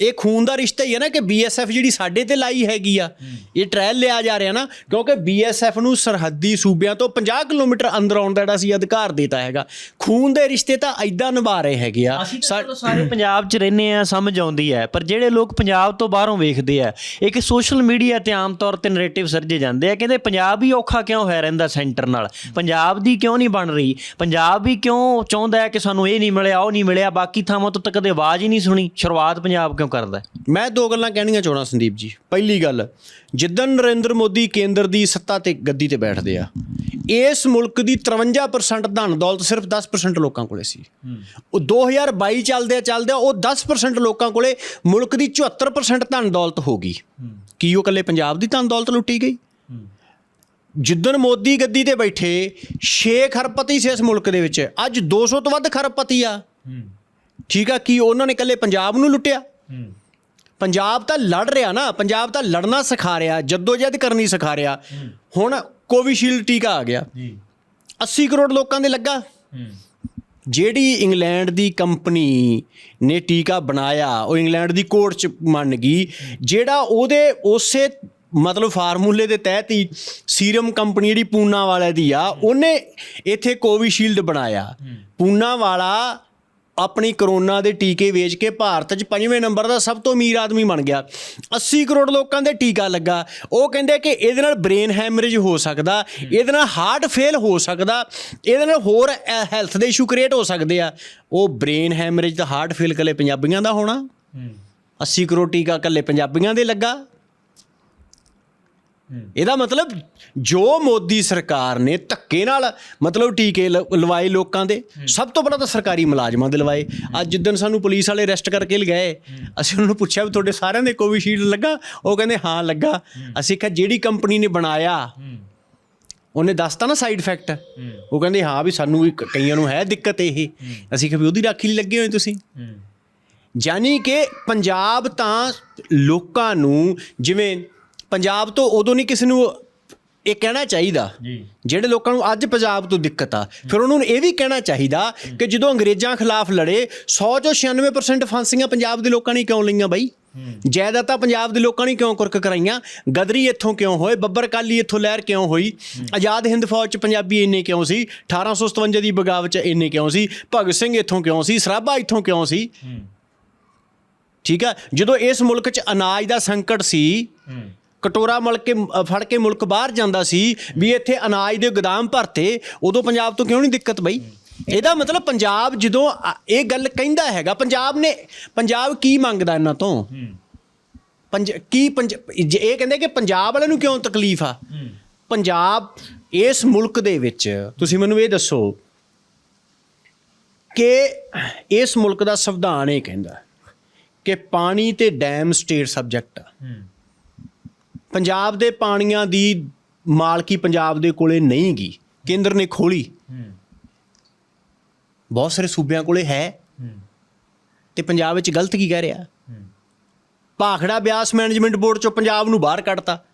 [SPEAKER 1] ਇਹ ਖੂਨ ਦਾ ਰਿਸ਼ਤਾ ਹੀ ਹੈ ਨਾ ਕਿ ਬੀਐਸਐਫ ਜਿਹੜੀ ਸਾਡੇ ਤੇ ਲਾਈ ਹੈਗੀ ਆ ਇਹ ਟ੍ਰਾਇਲ ਲਿਆ ਜਾ ਰਿਹਾ ਨਾ ਕਿਉਂਕਿ ਬੀਐਸਐਫ ਨੂੰ ਸਰਹੱਦੀ ਸੂਬਿਆਂ ਤੋਂ 50 ਕਿਲੋਮੀਟਰ ਅੰਦਰ ਆਉਣ ਦਾ ਜਿਹੜਾ ਸੀ ਅਧਿਕਾਰ ਦਿੱਤਾ ਹੈਗਾ। ਖੂਨ ਦੇ ਰਿਸ਼ਤੇ ਤਾਂ ਐਦਾਂ ਨਿਭਾ ਰਹੇ ਹੈਗੇ ਆ।
[SPEAKER 2] ਅਸੀਂ ਤਾਂ ਚਲੋ ਸਾਰੇ ਪੰਜਾਬ 'ਚ ਰਹਿੰਦੇ ਆ ਸਮਝ ਆਉਂਦੀ ਹੈ। ਪਰ ਜਿਹੜੇ ਲੋਕ ਪੰਜਾਬ ਤੋਂ ਬਾਹਰੋਂ ਵੇਖਦੇ ਆ ਇੱਕ ਸੋਸ਼ਲ ਮੀਡੀਆ ਤੇ ਆਮ ਤੌਰ ਤੇ ਨੈਰੇਟਿਵ ਸਰਜੇ ਜਾਂਦੇ ਆ ਕਹਿੰਦੇ ਪੰਜਾਬ ਹੀ ਔਖਾ ਕਿਉਂ ਹੋਇਆ ਰਹਿੰਦਾ ਸੈਂਟਰ ਨਾਲ? ਪੰਜਾਬ ਦੀ ਕਿਉਂ ਨਹੀਂ ਬਣ ਰਹੀ? ਪੰਜਾਬ ਵੀ ਕਿਉਂ ਚਾਹੁੰਦਾ ਹੈ ਕਿ ਸਾਨੂੰ ਇਹ ਨਹੀਂ ਮਿਲਿਆ ਉਹ ਨਹੀਂ ਮਿਲਿਆ? ਬਾਕੀ ਥਾਵਾਂ ਤੋਂ ਤਾਂ ਕਦੇ ਆਵਾਜ਼ ਹੀ ਨਹੀਂ ਸੁਣੀ। ਸ਼ੁਰੂਆਤ ਪੰਜਾਬ ਕਿਉਂ ਕਰਦਾ?
[SPEAKER 1] ਮੈਂ ਦੋ ਗੱਲਾਂ ਕਹਿਣੀਆਂ ਚਾਹਣਾ ਸੰਦੀਪ ਜੀ। ਪਹਿਲੀ ਗੱਲ ਜਿੱਦਣ ਨਰਿੰਦਰ ਮੋਦੀ ਕੇਂਦਰ ਦੀ ਸੱਤਾ ਤੇ ਗੱਦੀ ਤੇ ਬੈਠਦੇ ਆ। ਇਸ ਮੁਲਕ ਦੀ 53% ਧਨ ਦੌਲਤ ਸਿਰਫ 10% ਲੋਕਾਂ ਕੋਲੇ ਸੀ। ਉਹ 2022 ਚੱਲਦੇ ਚੱਲਦੇ ਉਹ 10% ਲੋਕਾਂ ਕੋਲੇ ਮੁਲਕ ਦੀ 74% ਧਨ ਦੌਲਤ ਹੋ ਗਈ। ਕੀ ਉਹ ਇਕੱਲੇ ਪੰਜਾਬ ਦੀ ਧਨ ਦੌਲਤ ਲੁੱਟੀ ਗਈ? ਜਿੱਦਣ ਮੋਦੀ ਗੱਦੀ ਤੇ ਬੈਠੇ 6 ਖਰਪਤੀ ਸੀ ਇਸ ਮੁਲਕ ਦੇ ਵਿੱਚ। ਅੱਜ 200 ਤੋਂ ਵੱਧ ਖਰਪਤੀ ਆ। ਠੀਕ ਆ ਕੀ ਉਹਨਾਂ ਨੇ ਇਕੱਲੇ ਪੰਜਾਬ ਨੂੰ ਲੁੱਟਿਆ? ਪੰਜਾਬ ਤਾਂ ਲੜ ਰਿਹਾ ਨਾ ਪੰਜਾਬ ਤਾਂ ਲੜਨਾ ਸਿਖਾ ਰਿਹਾ ਜਦੋਜਹਿਦ ਕਰਨੀ ਸਿਖਾ ਰਿਹਾ। ਹੁਣ ਕੋਵਿਸ਼ੀਲਡ ਟੀਕਾ ਆ ਗਿਆ।
[SPEAKER 2] ਜੀ।
[SPEAKER 1] 80 ਕਰੋੜ ਲੋਕਾਂ ਦੇ ਲੱਗਾ। ਜਿਹੜੀ ਇੰਗਲੈਂਡ ਦੀ ਕੰਪਨੀ ਨੇ ਟੀਕਾ ਬਣਾਇਆ ਉਹ ਇੰਗਲੈਂਡ ਦੀ ਕੋਰਟ ਚ ਮੰਨ ਗਈ। ਜਿਹੜਾ ਉਹਦੇ ਉਸੇ ਮਤਲਬ ਫਾਰਮੂਲੇ ਦੇ ਤਹਿਤ ਹੀ ਸੀਰਮ ਕੰਪਨੀ ਜਿਹੜੀ ਪੂਨਾ ਵਾਲੇ ਦੀ ਆ ਉਹਨੇ ਇੱਥੇ ਕੋਵਿਸ਼ੀਲਡ ਬਣਾਇਆ। ਪੂਨਾ ਵਾਲਾ ਆਪਣੀ ਕਰੋਨਾ ਦੇ ਟੀਕੇ ਵੇਚ ਕੇ ਭਾਰਤ 'ਚ ਪੰਜਵੇਂ ਨੰਬਰ ਦਾ ਸਭ ਤੋਂ ਅਮੀਰ ਆਦਮੀ ਬਣ ਗਿਆ। 80 ਕਰੋੜ ਲੋਕਾਂ ਦੇ ਟੀਕਾ ਲੱਗਾ। ਉਹ ਕਹਿੰਦੇ ਕਿ ਇਹਦੇ ਨਾਲ ਬ੍ਰੇਨ ਹੈਮਰੇਜ ਹੋ ਸਕਦਾ ਇਹਦੇ ਨਾਲ ਹਾਰਟ ਫੇਲ ਹੋ ਸਕਦਾ ਇਹਦੇ ਨਾਲ ਹੋਰ ਹੈਲਥ ਦੇ ਇਸ਼ੂ ਕ੍ਰੀਏਟ ਹੋ ਸਕਦੇ ਆ। ਉਹ ਬ੍ਰੇਨ ਹੈਮਰੇਜ ਤਾਂ ਹਾਰਟ ਫੇਲ ਕੱਲੇ ਪੰਜਾਬੀਆਂ ਦਾ ਹੋਣਾ। 80 ਕਰੋੜ ਟੀਕਾ ਕੱਲੇ ਪੰਜਾਬੀਆਂ ਦੇ ਲੱਗਾ। ਇਹਦਾ ਮਤਲਬ ਜੋ ਮੋਦੀ ਸਰਕਾਰ ਨੇ ਧੱਕੇ ਨਾਲ ਮਤਲਬ ਟੀਕੇ ਲਵਾਏ ਲੋਕਾਂ ਦੇ ਸਭ ਤੋਂ ਪਹਿਲਾਂ ਤਾਂ ਸਰਕਾਰੀ ਮੁਲਾਜ਼ਮਾਂ ਦੇ ਲਵਾਏ। ਅੱਜ ਜਿੱਦਣ ਸਾਨੂੰ ਪੁਲਿਸ ਵਾਲੇ ਅਰੈਸਟ ਕਰਕੇ ਲਗਾਏ ਅਸੀਂ ਉਹਨਾਂ ਨੂੰ ਪੁੱਛਿਆ ਵੀ ਤੁਹਾਡੇ ਸਾਰਿਆਂ ਦੇ ਕੋਵਿਸ਼ੀਲਡ ਲੱਗਾ? ਉਹ ਕਹਿੰਦੇ ਹਾਂ ਲੱਗਾ। ਅਸੀਂ ਕਿਹਾ ਜਿਹੜੀ ਕੰਪਨੀ ਨੇ ਬਣਾਇਆ ਉਹਨੇ ਦੱਸਤਾ ਨਾ ਸਾਈਡ ਇਫੈਕਟ? ਉਹ ਕਹਿੰਦੇ ਹਾਂ ਵੀ ਸਾਨੂੰ ਵੀ ਕਈਆਂ ਨੂੰ ਹੈ ਦਿੱਕਤ ਇਹ। ਅਸੀਂ ਕਿਹਾ ਵੀ ਉਹਦੀ ਰਾਖੀ ਲਈ ਲੱਗੇ ਹੋਏ ਤੁਸੀਂ? ਯਾਨੀ ਕਿ ਪੰਜਾਬ ਤਾਂ ਲੋਕਾਂ ਨੂੰ ਜਿਵੇਂ ਪੰਜਾਬ ਤੋਂ ਉਦੋਂ ਨਹੀਂ ਕਿਸੇ ਨੂੰ ਇਹ ਕਹਿਣਾ ਚਾਹੀਦਾ। ਜਿਹੜੇ ਲੋਕਾਂ ਨੂੰ ਅੱਜ ਪੰਜਾਬ ਤੋਂ ਦਿੱਕਤ ਆ ਫਿਰ ਉਹਨਾਂ ਨੂੰ ਇਹ ਵੀ ਕਹਿਣਾ ਚਾਹੀਦਾ ਕਿ ਜਦੋਂ ਅੰਗਰੇਜ਼ਾਂ ਖਿਲਾਫ ਲੜੇ 100 ਚੋਂ 96% ਫਾਂਸੀਆਂ ਪੰਜਾਬ ਦੇ ਲੋਕਾਂ ਨੇ ਕਿਉਂ ਲਈਆਂ ਬਾਈ? ਜਾਇਦਾਦਾਂ ਪੰਜਾਬ ਦੇ ਲੋਕਾਂ ਨੇ ਕਿਉਂ ਕੁਰਕ ਕਰਾਈਆਂ? ਗਦਰੀ ਇੱਥੋਂ ਕਿਉਂ ਹੋਏ? ਬੱਬਰ ਕਾਲੀ ਇੱਥੋਂ ਲਹਿਰ ਕਿਉਂ ਹੋਈ? ਆਜ਼ਾਦ ਹਿੰਦ ਫੌਜ ਚ ਪੰਜਾਬੀ ਇੰਨੇ ਕਿਉਂ ਸੀ? 1857 ਦੀ ਬਗਾਵਤ ਚ ਇੰਨੇ ਕਿਉਂ ਸੀ? ਭਗਤ ਸਿੰਘ ਇੱਥੋਂ ਕਿਉਂ ਸੀ? ਸਰਾਭਾ ਇੱਥੋਂ ਕਿਉਂ ਸੀ? ਠੀਕ ਆ? ਜਦੋਂ ਇਸ ਮੁਲਕ 'ਚ ਅਨਾਜ ਦਾ ਸੰਕਟ ਸੀ ਕਟੋਰਾ ਮਲ ਕੇ ਅ, ਫੜ ਕੇ ਮੁਲਕ ਬਾਹਰ ਜਾਂਦਾ ਸੀ ਵੀ ਇੱਥੇ ਅਨਾਜ ਦੇ ਗੋਦਾਮ ਭਰਤੇ ਉਦੋਂ ਪੰਜਾਬ ਤੋਂ ਕਿਉਂ ਨਹੀਂ ਦਿੱਕਤ ਬਈ? ਇਹਦਾ ਮਤਲਬ ਪੰਜਾਬ ਜਦੋਂ ਇਹ ਗੱਲ ਕਹਿੰਦਾ ਹੈਗਾ ਪੰਜਾਬ ਨੇ ਪੰਜਾਬ ਕੀ ਮੰਗਦਾ ਇਹਨਾਂ ਤੋਂ? ਪੰਜ ਕੀ ਪੰਜ ਜੇ ਇਹ ਕਹਿੰਦੇ ਕਿ ਪੰਜਾਬ ਵਾਲਿਆਂ ਨੂੰ ਕਿਉਂ ਤਕਲੀਫ ਆ? ਪੰਜਾਬ ਇਸ ਮੁਲਕ ਦੇ ਵਿੱਚ ਤੁਸੀਂ ਮੈਨੂੰ ਇਹ ਦੱਸੋ ਕਿ ਇਸ ਮੁਲਕ ਦਾ ਸੰਵਿਧਾਨ ਇਹ ਕਹਿੰਦਾ ਕਿ ਪਾਣੀ ਤੇ ਡੈਮ ਸਟੇਟ ਸਬਜੈਕਟ ਆ। ਪੰਜਾਬ ਦੇ ਪਾਣੀਆਂ ਦੀ ਮਾਲਕੀ ਪੰਜਾਬ ਦੇ ਕੋਲੇ ਨਹੀਂ ਗੀ। ਕੇਂਦਰ ਨੇ ਖੋਲੀ। ਬਹੁਤ ਸਾਰੇ ਸੂਬਿਆਂ ਕੋਲੇ ਹੈ। ਤੇ ਪੰਜਾਬ ਵਿੱਚ ਗਲਤ ਕੀ ਕਹਿ ਰਿਹਾ? ਭਾਖੜਾ ਬਿਆਸ ਮੈਨੇਜਮੈਂਟ ਬੋਰਡ ਚੋਂ ਪੰਜਾਬ ਨੂੰ ਬਾਹਰ ਕੱਢਤਾ।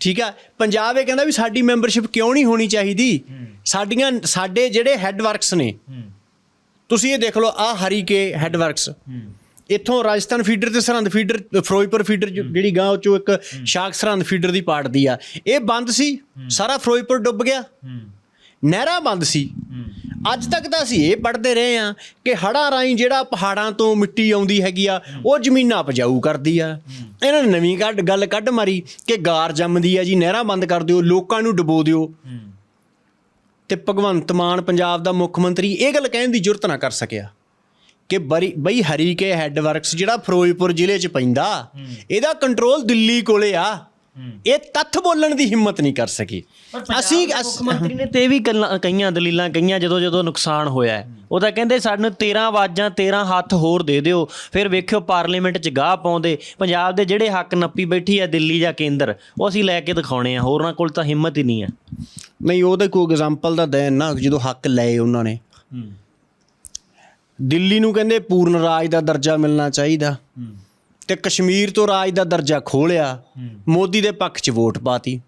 [SPEAKER 1] ਠੀਕ ਆ? ਪੰਜਾਬ ਇਹ ਕਹਿੰਦਾ ਵੀ ਸਾਡੀ ਮੈਂਬਰਸ਼ਿਪ ਕਿਉਂ ਨਹੀਂ ਹੋਣੀ ਚਾਹੀਦੀ? ਸਾਡੀਆਂ ਸਾਡੇ ਜਿਹੜੇ ਹੈੱਡ ਵਰਕਸ ਨੇ। ਤੁਸੀਂ ਇਹ ਦੇਖ ਲਓ ਆ ਹਰੀਕੇ ਹੈੱਡ ਵਰਕਸ। ਇੱਥੋਂ ਰਾਜਸਥਾਨ ਫੀਡਰ ਤੇ ਸਰਹੰਦ ਫੀਡਰ ਫਿਰੋਜ਼ਪੁਰ ਫੀਡਰ ਜਿਹੜੀ ਗਾਂ ਚੋਂ ਇੱਕ ਸ਼ਾਕ ਸਰਹੰਦ ਫੀਡਰ ਦੀ ਪਾੜਦੀ ਆ। ਇਹ ਬੰਦ ਸੀ ਸਾਰਾ ਫਿਰੋਜ਼ਪੁਰ ਡੁੱਬ ਗਿਆ। ਨਹਿਰਾਂ ਬੰਦ ਸੀ। ਅੱਜ ਤੱਕ ਤਾਂ ਅਸੀਂ ਇਹ ਪੜ੍ਹਦੇ ਰਹੇ ਆ ਕਿ ਹੜ੍ਹਾਂ ਰਾਹੀਂ ਜਿਹੜਾ ਪਹਾੜਾਂ ਤੋਂ ਮਿੱਟੀ ਆਉਂਦੀ ਹੈਗੀ ਆ ਉਹ ਜ਼ਮੀਨਾਂ ਉਪਜਾਊ ਕਰਦੀ ਆ। ਇਹਨਾਂ ਨੇ ਨਵੀਂ ਕੱਢ ਗੱਲ ਕੱਢ ਮਾਰੀ ਕਿ ਗਾਰ ਜੰਮਦੀ ਆ ਜੀ ਨਹਿਰਾਂ ਬੰਦ ਕਰ ਦਿਓ ਲੋਕਾਂ ਨੂੰ ਡੁਬੋ ਦਿਓ। ਤੇ ਭਗਵੰਤ ਮਾਨ ਪੰਜਾਬ ਦਾ ਮੁੱਖ ਮੰਤਰੀ ਇਹ ਗੱਲ ਕਹਿਣ ਦੀ ਜੁਰਤ ਨਾ ਕਰ ਸਕਿਆ। ਕਿ ਬਰੀ ਬਈ ਹਰੀਕੇ ਹੈੱਡ ਵਰਕਸ ਜਿਹੜਾ ਫਿਰੋਜ਼ਪੁਰ ਜ਼ਿਲ੍ਹੇ 'ਚ ਪੈਂਦਾ ਇਹਦਾ ਕੰਟਰੋਲ ਦਿੱਲੀ ਕੋਲੇ ਆ। ਇਹ ਤੱਥ ਬੋਲਣ ਦੀ ਹਿੰਮਤ ਨਹੀਂ ਕਰ ਸਕੀ। ਅਸੀਂ
[SPEAKER 2] ਮੁੱਖ ਮੰਤਰੀ ਨੇ ਤੇ ਵੀ ਗੱਲਾਂ- ਕਈਆਂ ਦਲੀਲਾਂ ਕਈਆਂ ਜਦੋਂ ਜਦੋਂ ਨੁਕਸਾਨ ਹੋਇਆ ਹੈ। ਉਹ ਤਾਂ ਕਹਿੰਦੇ ਸਾਨੂੰ 13 ਆਵਾਜ਼ਾਂ 13 ਹੱਥ ਹੋਰ ਦੇ ਦਿਓ। ਫਿਰ ਵੇਖਿਓ ਪਾਰਲੀਮੈਂਟ 'ਚ ਗਾਹ ਪਾਉਂਦੇ। ਪੰਜਾਬ ਦੇ ਜਿਹੜੇ ਹੱਕ ਨੱਪੀ ਬੈਠੀ ਆ ਦਿੱਲੀ ਜਾਂ ਕੇਂਦਰ ਉਹ ਅਸੀਂ ਲੈ ਕੇ ਦਿਖਾਉਣੇ ਆ। ਹੋਰਾਂ ਕੋਲ ਤਾਂ ਹਿੰਮਤ ਹੀ ਨਹੀਂ ਆ
[SPEAKER 1] ਨਹੀਂ ਉਹਦਾ ਕੋਈ ਐਗਜ਼ਾਮਪਲ ਦਾ ਦੇਣ ਨਾ ਜਦੋਂ ਹੱਕ ਲਏ ਉਹਨਾਂ ਨੇ। ਦਿੱਲੀ ਨੂੰ ਕਹਿੰਦੇ ਪੂਰਨ ਰਾਜ ਦਾ ਦਰਜਾ ਮਿਲਣਾ ਚਾਹੀਦਾ। ਤੇ ਕਸ਼ਮੀਰ ਤੋਂ ਰਾਜ ਦਾ ਦਰਜਾ ਖੋਲਿਆ। ਮੋਦੀ ਦੇ ਪੱਖ 'ਚ ਵੋਟ ਪਾਤੀ।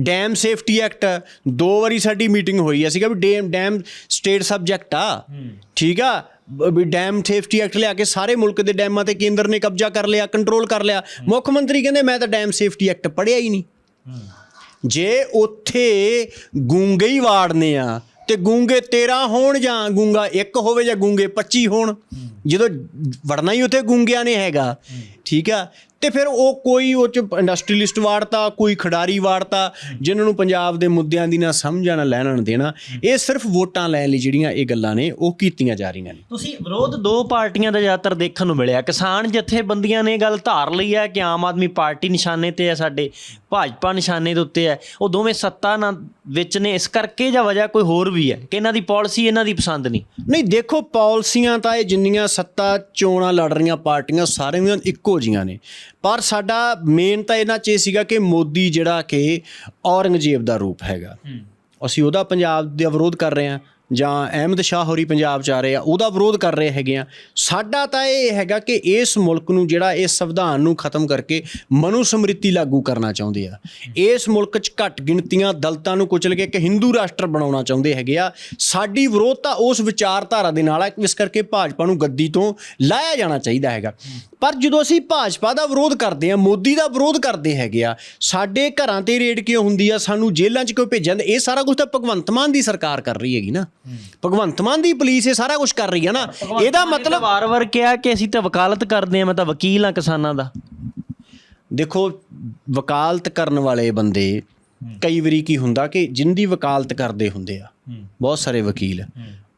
[SPEAKER 1] ਡੈਮ ਸੇਫਟੀ ਐਕਟ, ਦੋ ਵਾਰੀ ਸਾਡੀ ਮੀਟਿੰਗ ਹੋਈ ਅਸੀਂ ਸੀਗਾ ਵੀ ਡੈਮ ਡੈਮ ਸਟੇਟ ਸਬਜੈਕਟ ਆ। ਠੀਕ ਆ? ਵੀ ਡੈਮ ਸੇਫਟੀ ਐਕਟ ਲਿਆ ਕੇ ਸਾਰੇ ਮੁਲਕ ਦੇ ਡੈਮਾਂ ਤੇ ਕੇਂਦਰ ਨੇ ਕਬਜ਼ਾ ਕਰ ਲਿਆ, ਕੰਟਰੋਲ ਕਰ ਲਿਆ। ਮੁੱਖ ਮੰਤਰੀ ਕਹਿੰਦੇ ਮੈਂ ਤਾਂ ਡੈਮ ਸੇਫਟੀ ਐਕਟ ਪੜ੍ਹਿਆ ਹੀ ਨਹੀਂ। ਜੇ ਉੱਥੇ ਗੂੰਗੇ ਹੀ ਵਾੜਨੇ ਆ ਤੇ ਗੂੰਗੇ 13 ਹੋਣ ਜਾਂ ਗੂੰਗਾ ਇੱਕ ਹੋਵੇ ਜਾਂ ਗੂੰਗੇ 25 ਹੋਣ ਜਦੋਂ ਵੜਨਾ ਹੀ ਉੱਥੇ ਗੂੰਗਿਆਂ ਨੇ ਹੈਗਾ। ਠੀਕ ਆ। ਤੇ ਫਿਰ ਉਹ ਕੋਈ ਉਹ ਚ ਇੰਡਸਟਰੀਲਿਸਟ ਵਾੜਤਾ ਕੋਈ ਖਿਡਾਰੀ ਵਾੜਤਾ ਜਿਨ੍ਹਾਂ ਨੂੰ ਪੰਜਾਬ ਦੇ ਮੁੱਦਿਆਂ ਦੀ ਨਾ ਸਮਝਣਾ ਲੈਣਾ ਦੇਣਾ ਇਹ ਸਿਰਫ ਵੋਟਾਂ ਲੈਣ ਲਈ ਜਿਹੜੀਆਂ ਇਹ ਗੱਲਾਂ ਨੇ ਉਹ ਕੀਤੀਆਂ ਜਾ ਰਹੀਆਂ ਨੇ।
[SPEAKER 2] ਤੁਸੀਂ ਵਿਰੋਧ ਦੋ ਪਾਰਟੀਆਂ ਦਾ ਜ਼ਿਆਦਾਤਰ ਦੇਖਣ ਨੂੰ ਮਿਲਿਆ। ਕਿਸਾਨ ਜਥੇਬੰਦੀਆਂ ਨੇ ਗੱਲ ਧਾਰ ਲਈ ਹੈ ਕਿ ਆਮ ਆਦਮੀ ਪਾਰਟੀ ਨਿਸ਼ਾਨੇ ਤੇ ਹੈ ਸਾਡੇ ਭਾਜਪਾ ਨਿਸ਼ਾਨੇ ਦੇ ਉੱਤੇ ਹੈ। ਉਹ ਦੋਵੇਂ ਸੱਤਾ ਨਾਲ ਵਿੱਚ ਨੇ ਇਸ ਕਰਕੇ ਜਾਂ ਵਜ੍ਹਾ ਕੋਈ ਹੋਰ ਵੀ ਹੈ ਕਿ ਇਹਨਾਂ ਦੀ ਪਾਲਿਸੀ ਇਹਨਾਂ ਦੀ ਪਸੰਦ ਨਹੀਂ?
[SPEAKER 1] ਨਹੀਂ ਦੇਖੋ ਪਾਲਿਸੀਆਂ ਤਾਂ ਇਹ ਜਿੰਨੀਆਂ ਸੱਤਾ ਚੋਣਾਂ ਲੜ ਰਹੀਆਂ ਪਾਰਟੀਆਂ ਸਾਰੀਆਂ ਇੱਕੋ ਜੀਆਂ ਨੇ। ਪਰ ਸਾਡਾ ਮੇਨ ਤਾਂ ਇਹਨਾਂ 'ਚ ਇਹ ਸੀਗਾ ਕਿ ਮੋਦੀ ਜਿਹੜਾ ਕਿ ਔਰੰਗਜ਼ੇਬ ਦਾ ਰੂਪ ਹੈਗਾ। ਅਸੀਂ ਉਹਦਾ ਪੰਜਾਬ ਦਾ ਵਿਰੋਧ ਕਰ ਰਹੇ ਹਾਂ। ਜਾਂ ਅਹਿਮਦ ਸ਼ਾਹ ਹੋਰੀ ਪੰਜਾਬ ਚ ਆ ਰਹੇ ਆ, ਉਹਦਾ ਵਿਰੋਧ ਕਰ ਰਹੇ ਹੈਗੇ ਆ। ਸਾਡਾ ਤਾਂ ਇਹ ਹੈਗਾ ਕਿ ਇਸ ਮੁਲਕ ਨੂੰ ਜਿਹੜਾ ਇਸ ਸੰਵਿਧਾਨ ਨੂੰ ਖਤਮ ਕਰਕੇ ਮਨੂ ਸਮ੍ਰਿਤੀ ਲਾਗੂ ਕਰਨਾ ਚਾਹੁੰਦੇ ਆ। ਇਸ ਮੁਲਕ 'ਚ ਘੱਟ ਗਿਣਤੀਆਂ ਦਲਤਾਂ ਨੂੰ ਕੁਚਲ ਕੇ ਇੱਕ ਹਿੰਦੂ ਰਾਸ਼ਟਰ ਬਣਾਉਣਾ ਚਾਹੁੰਦੇ ਹੈਗੇ ਆ। ਸਾਡੀ ਵਿਰੋਧਤਾ ਉਸ ਵਿਚਾਰਧਾਰਾ ਦੇ ਨਾਲ ਆ ਇਸ ਕਰਕੇ ਭਾਜਪਾ ਨੂੰ ਗੱਦੀ ਤੋਂ ਲਾਇਆ ਜਾਣਾ ਚਾਹੀਦਾ ਹੈਗਾ। ਪਰ ਜਦੋਂ ਅਸੀਂ ਭਾਜਪਾ ਦਾ ਵਿਰੋਧ ਕਰਦੇ ਆ, ਮੋਦੀ ਦਾ ਵਿਰੋਧ ਕਰਦੇ ਹੈਗੇ ਆ, ਸਾਡੇ ਘਰਾਂ ਤੇ ਰੇਡ ਕਿਉਂ ਹੁੰਦੀ ਆ, ਸਾਨੂੰ ਜੇਲ੍ਹਾਂ 'ਚ ਕਿਉਂ ਭੇਜਿਆ ਜਾਂਦਾ, ਇਹ ਸਾਰਾ ਕੁਝ ਤਾਂ ਭਗਵੰਤ ਮਾਨ ਦੀ ਸਰਕਾਰ ਕਰ ਰਹੀ ਹੈਗੀ ਨਾ। ਭਗਵੰਤ ਮਾਨ ਦੀ ਪੁਲਿਸ ਇਹ ਸਾਰਾ ਕੁਝ ਕਰ ਰਹੀ ਹੈ ਨਾ। ਇਹਦਾ ਮਤਲਬ
[SPEAKER 2] ਵਾਰ-ਵਾਰ ਕਿਹਾ ਕਿ ਅਸੀਂ ਤਾਂ ਵਕਾਲਤ ਕਰਦੇ ਹਾਂ ਮੈਂ ਤਾਂ ਵਕੀਲ ਹਾਂ ਕਿਸਾਨਾਂ ਦਾ।
[SPEAKER 1] ਦੇਖੋ ਵਕਾਲਤ ਕਰਨ ਵਾਲੇ ਬੰਦੇ ਕਈ ਵਾਰੀ ਕੀ ਹੁੰਦਾ ਕਿ ਜਿੰਦੀ ਵਕਾਲਤ ਕਰਦੇ ਹੁੰਦੇ ਆ ਬਹੁਤ ਸਾਰੇ ਵਕੀਲ।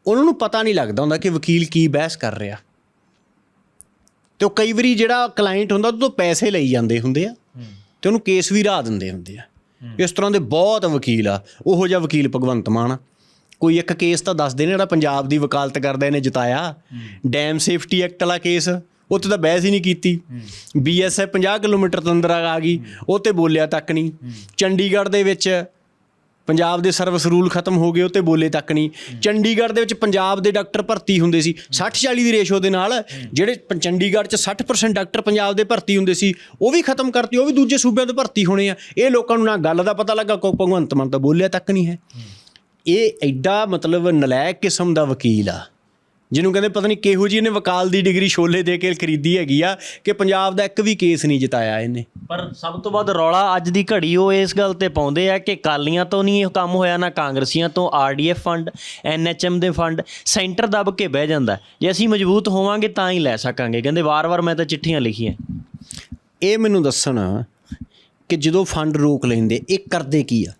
[SPEAKER 1] ਉਹਨਾਂ ਨੂੰ ਪਤਾ ਨਹੀਂ ਲੱਗਦਾ ਹੁੰਦਾ ਕਿ ਵਕੀਲ ਕੀ ਬਹਿਸ ਕਰ ਰਿਹਾ। ਤੇ ਉਹ ਕਈ ਵਾਰੀ ਜਿਹੜਾ ਕਲਾਇੰਟ ਹੁੰਦਾ ਉਹ ਤੋਂ ਪੈਸੇ ਲਈ ਜਾਂਦੇ ਹੁੰਦੇ ਆ ਤੇ ਉਹਨੂੰ ਕੇਸ ਵੀ ਰਾ ਦਿੰਦੇ ਹੁੰਦੇ ਆ। ਇਸ ਤਰ੍ਹਾਂ ਦੇ ਬਹੁਤ ਵਕੀਲ ਆ ਉਹੋ ਜਿਹਾ ਵਕੀਲ ਭਗਵੰਤ ਮਾਨ ਆ। ਕੋਈ ਇੱਕ ਕੇਸ ਤਾਂ ਦੱਸਦੇ ਨੇ ਜਿਹੜਾ ਪੰਜਾਬ ਦੀ ਵਕਾਲਤ ਕਰਦਾ ਇਹਨੇ ਜਿਤਾਇਆ। ਡੈਮ ਸੇਫਟੀ ਐਕਟ ਵਾਲਾ ਕੇਸ ਉੱਥੇ ਤਾਂ ਬਹਿਸ ਹੀ ਨਹੀਂ ਕੀਤੀ। ਬੀਐਸਐਫ 50 ਕਿਲੋਮੀਟਰ ਤੋਂ ਅੰਦਰ ਆ ਗਈ ਉਹ ਤੇ ਬੋਲਿਆ ਤੱਕ ਨਹੀਂ। ਚੰਡੀਗੜ੍ਹ ਦੇ ਵਿੱਚ ਪੰਜਾਬ ਦੇ ਸਰਵਿਸ ਰੂਲ ਖਤਮ ਹੋ ਗਏ ਉਹ ਤੇ ਬੋਲੇ ਤੱਕ ਨਹੀਂ। ਚੰਡੀਗੜ੍ਹ ਦੇ ਵਿੱਚ ਪੰਜਾਬ ਦੇ ਡਾਕਟਰ ਭਰਤੀ ਹੁੰਦੇ ਸੀ। 60 40 ਦੀ ਰੇਸ਼ੋ ਦੇ ਨਾਲ ਜਿਹੜੇ ਚੰਡੀਗੜ੍ਹ 'ਚ 60% ਡਾਕਟਰ ਪੰਜਾਬ ਦੇ ਭਰਤੀ ਹੁੰਦੇ ਸੀ ਉਹ ਵੀ ਖਤਮ ਕਰਤੀ ਉਹ ਵੀ ਦੂਜੇ ਸੂਬਿਆਂ ਤੋਂ ਭਰਤੀ ਹੋਣੇ ਆ। ਇਹ ਲੋਕਾਂ ਨੂੰ ਨਾ ਗੱਲ ਦਾ ਪਤਾ ਲੱਗਾ ਕੋਈ ਭਗਵੰਤ ਮਾਨ ਤਾਂ ਬੋਲਿਆ ਤੱਕ ਨਹੀਂ ਹੈ। ਇਹ ਐਡਾ ਮਤਲਬ ਨਲਾਇਕ ਕਿਸਮ ਦਾ ਵਕੀਲ ਆ ਜਿਹਨੂੰ ਕਹਿੰਦੇ ਪਤਾ ਨਹੀਂ ਕਿਹੋ ਜੀ ਇਹਨੇ ਵਕਾਲ ਦੀ ਡਿਗਰੀ ਛੋਲੇ ਦੇ ਕੇ ਖਰੀਦੀ ਹੈਗੀ ਆ ਕਿ ਪੰਜਾਬ ਦਾ ਇੱਕ ਵੀ ਕੇਸ ਨਹੀਂ ਜਿਤਾਇਆ ਇਹਨੇ।
[SPEAKER 2] ਪਰ ਸਭ ਤੋਂ ਵੱਧ ਰੌਲਾ ਅੱਜ ਦੀ ਘੜੀ ਉਹ ਇਸ ਗੱਲ ਤੇ ਪਾਉਂਦੇ ਆ ਕਿ ਕਾਲੀਆਂ ਤੋਂ ਨਹੀਂ ਇਹ ਕੰਮ ਹੋਇਆ ਨਾ ਕਾਂਗਰਸੀਆਂ ਤੋਂ ਆਰਡੀਐਫ ਫੰਡ ਐਨਐਚਐਮ ਦੇ ਫੰਡ ਸੈਂਟਰ ਦਬ ਕੇ ਬਹਿ ਜਾਂਦਾ। ਜੇ ਅਸੀਂ ਮਜ਼ਬੂਤ ਹੋਵਾਂਗੇ ਤਾਂ ਹੀ ਲੈ ਸਕਾਂਗੇ ਕਹਿੰਦੇ ਵਾਰ-ਵਾਰ ਮੈਂ ਤਾਂ ਚਿੱਠੀਆਂ ਲਿਖੀਆਂ।
[SPEAKER 1] ਇਹ ਮੈਨੂੰ ਦੱਸਣ ਕਿ ਜਦੋਂ ਫੰਡ ਰੋਕ ਲੈਂਦੇ ਇਹ ਕਰਦੇ ਕੀ ਆ?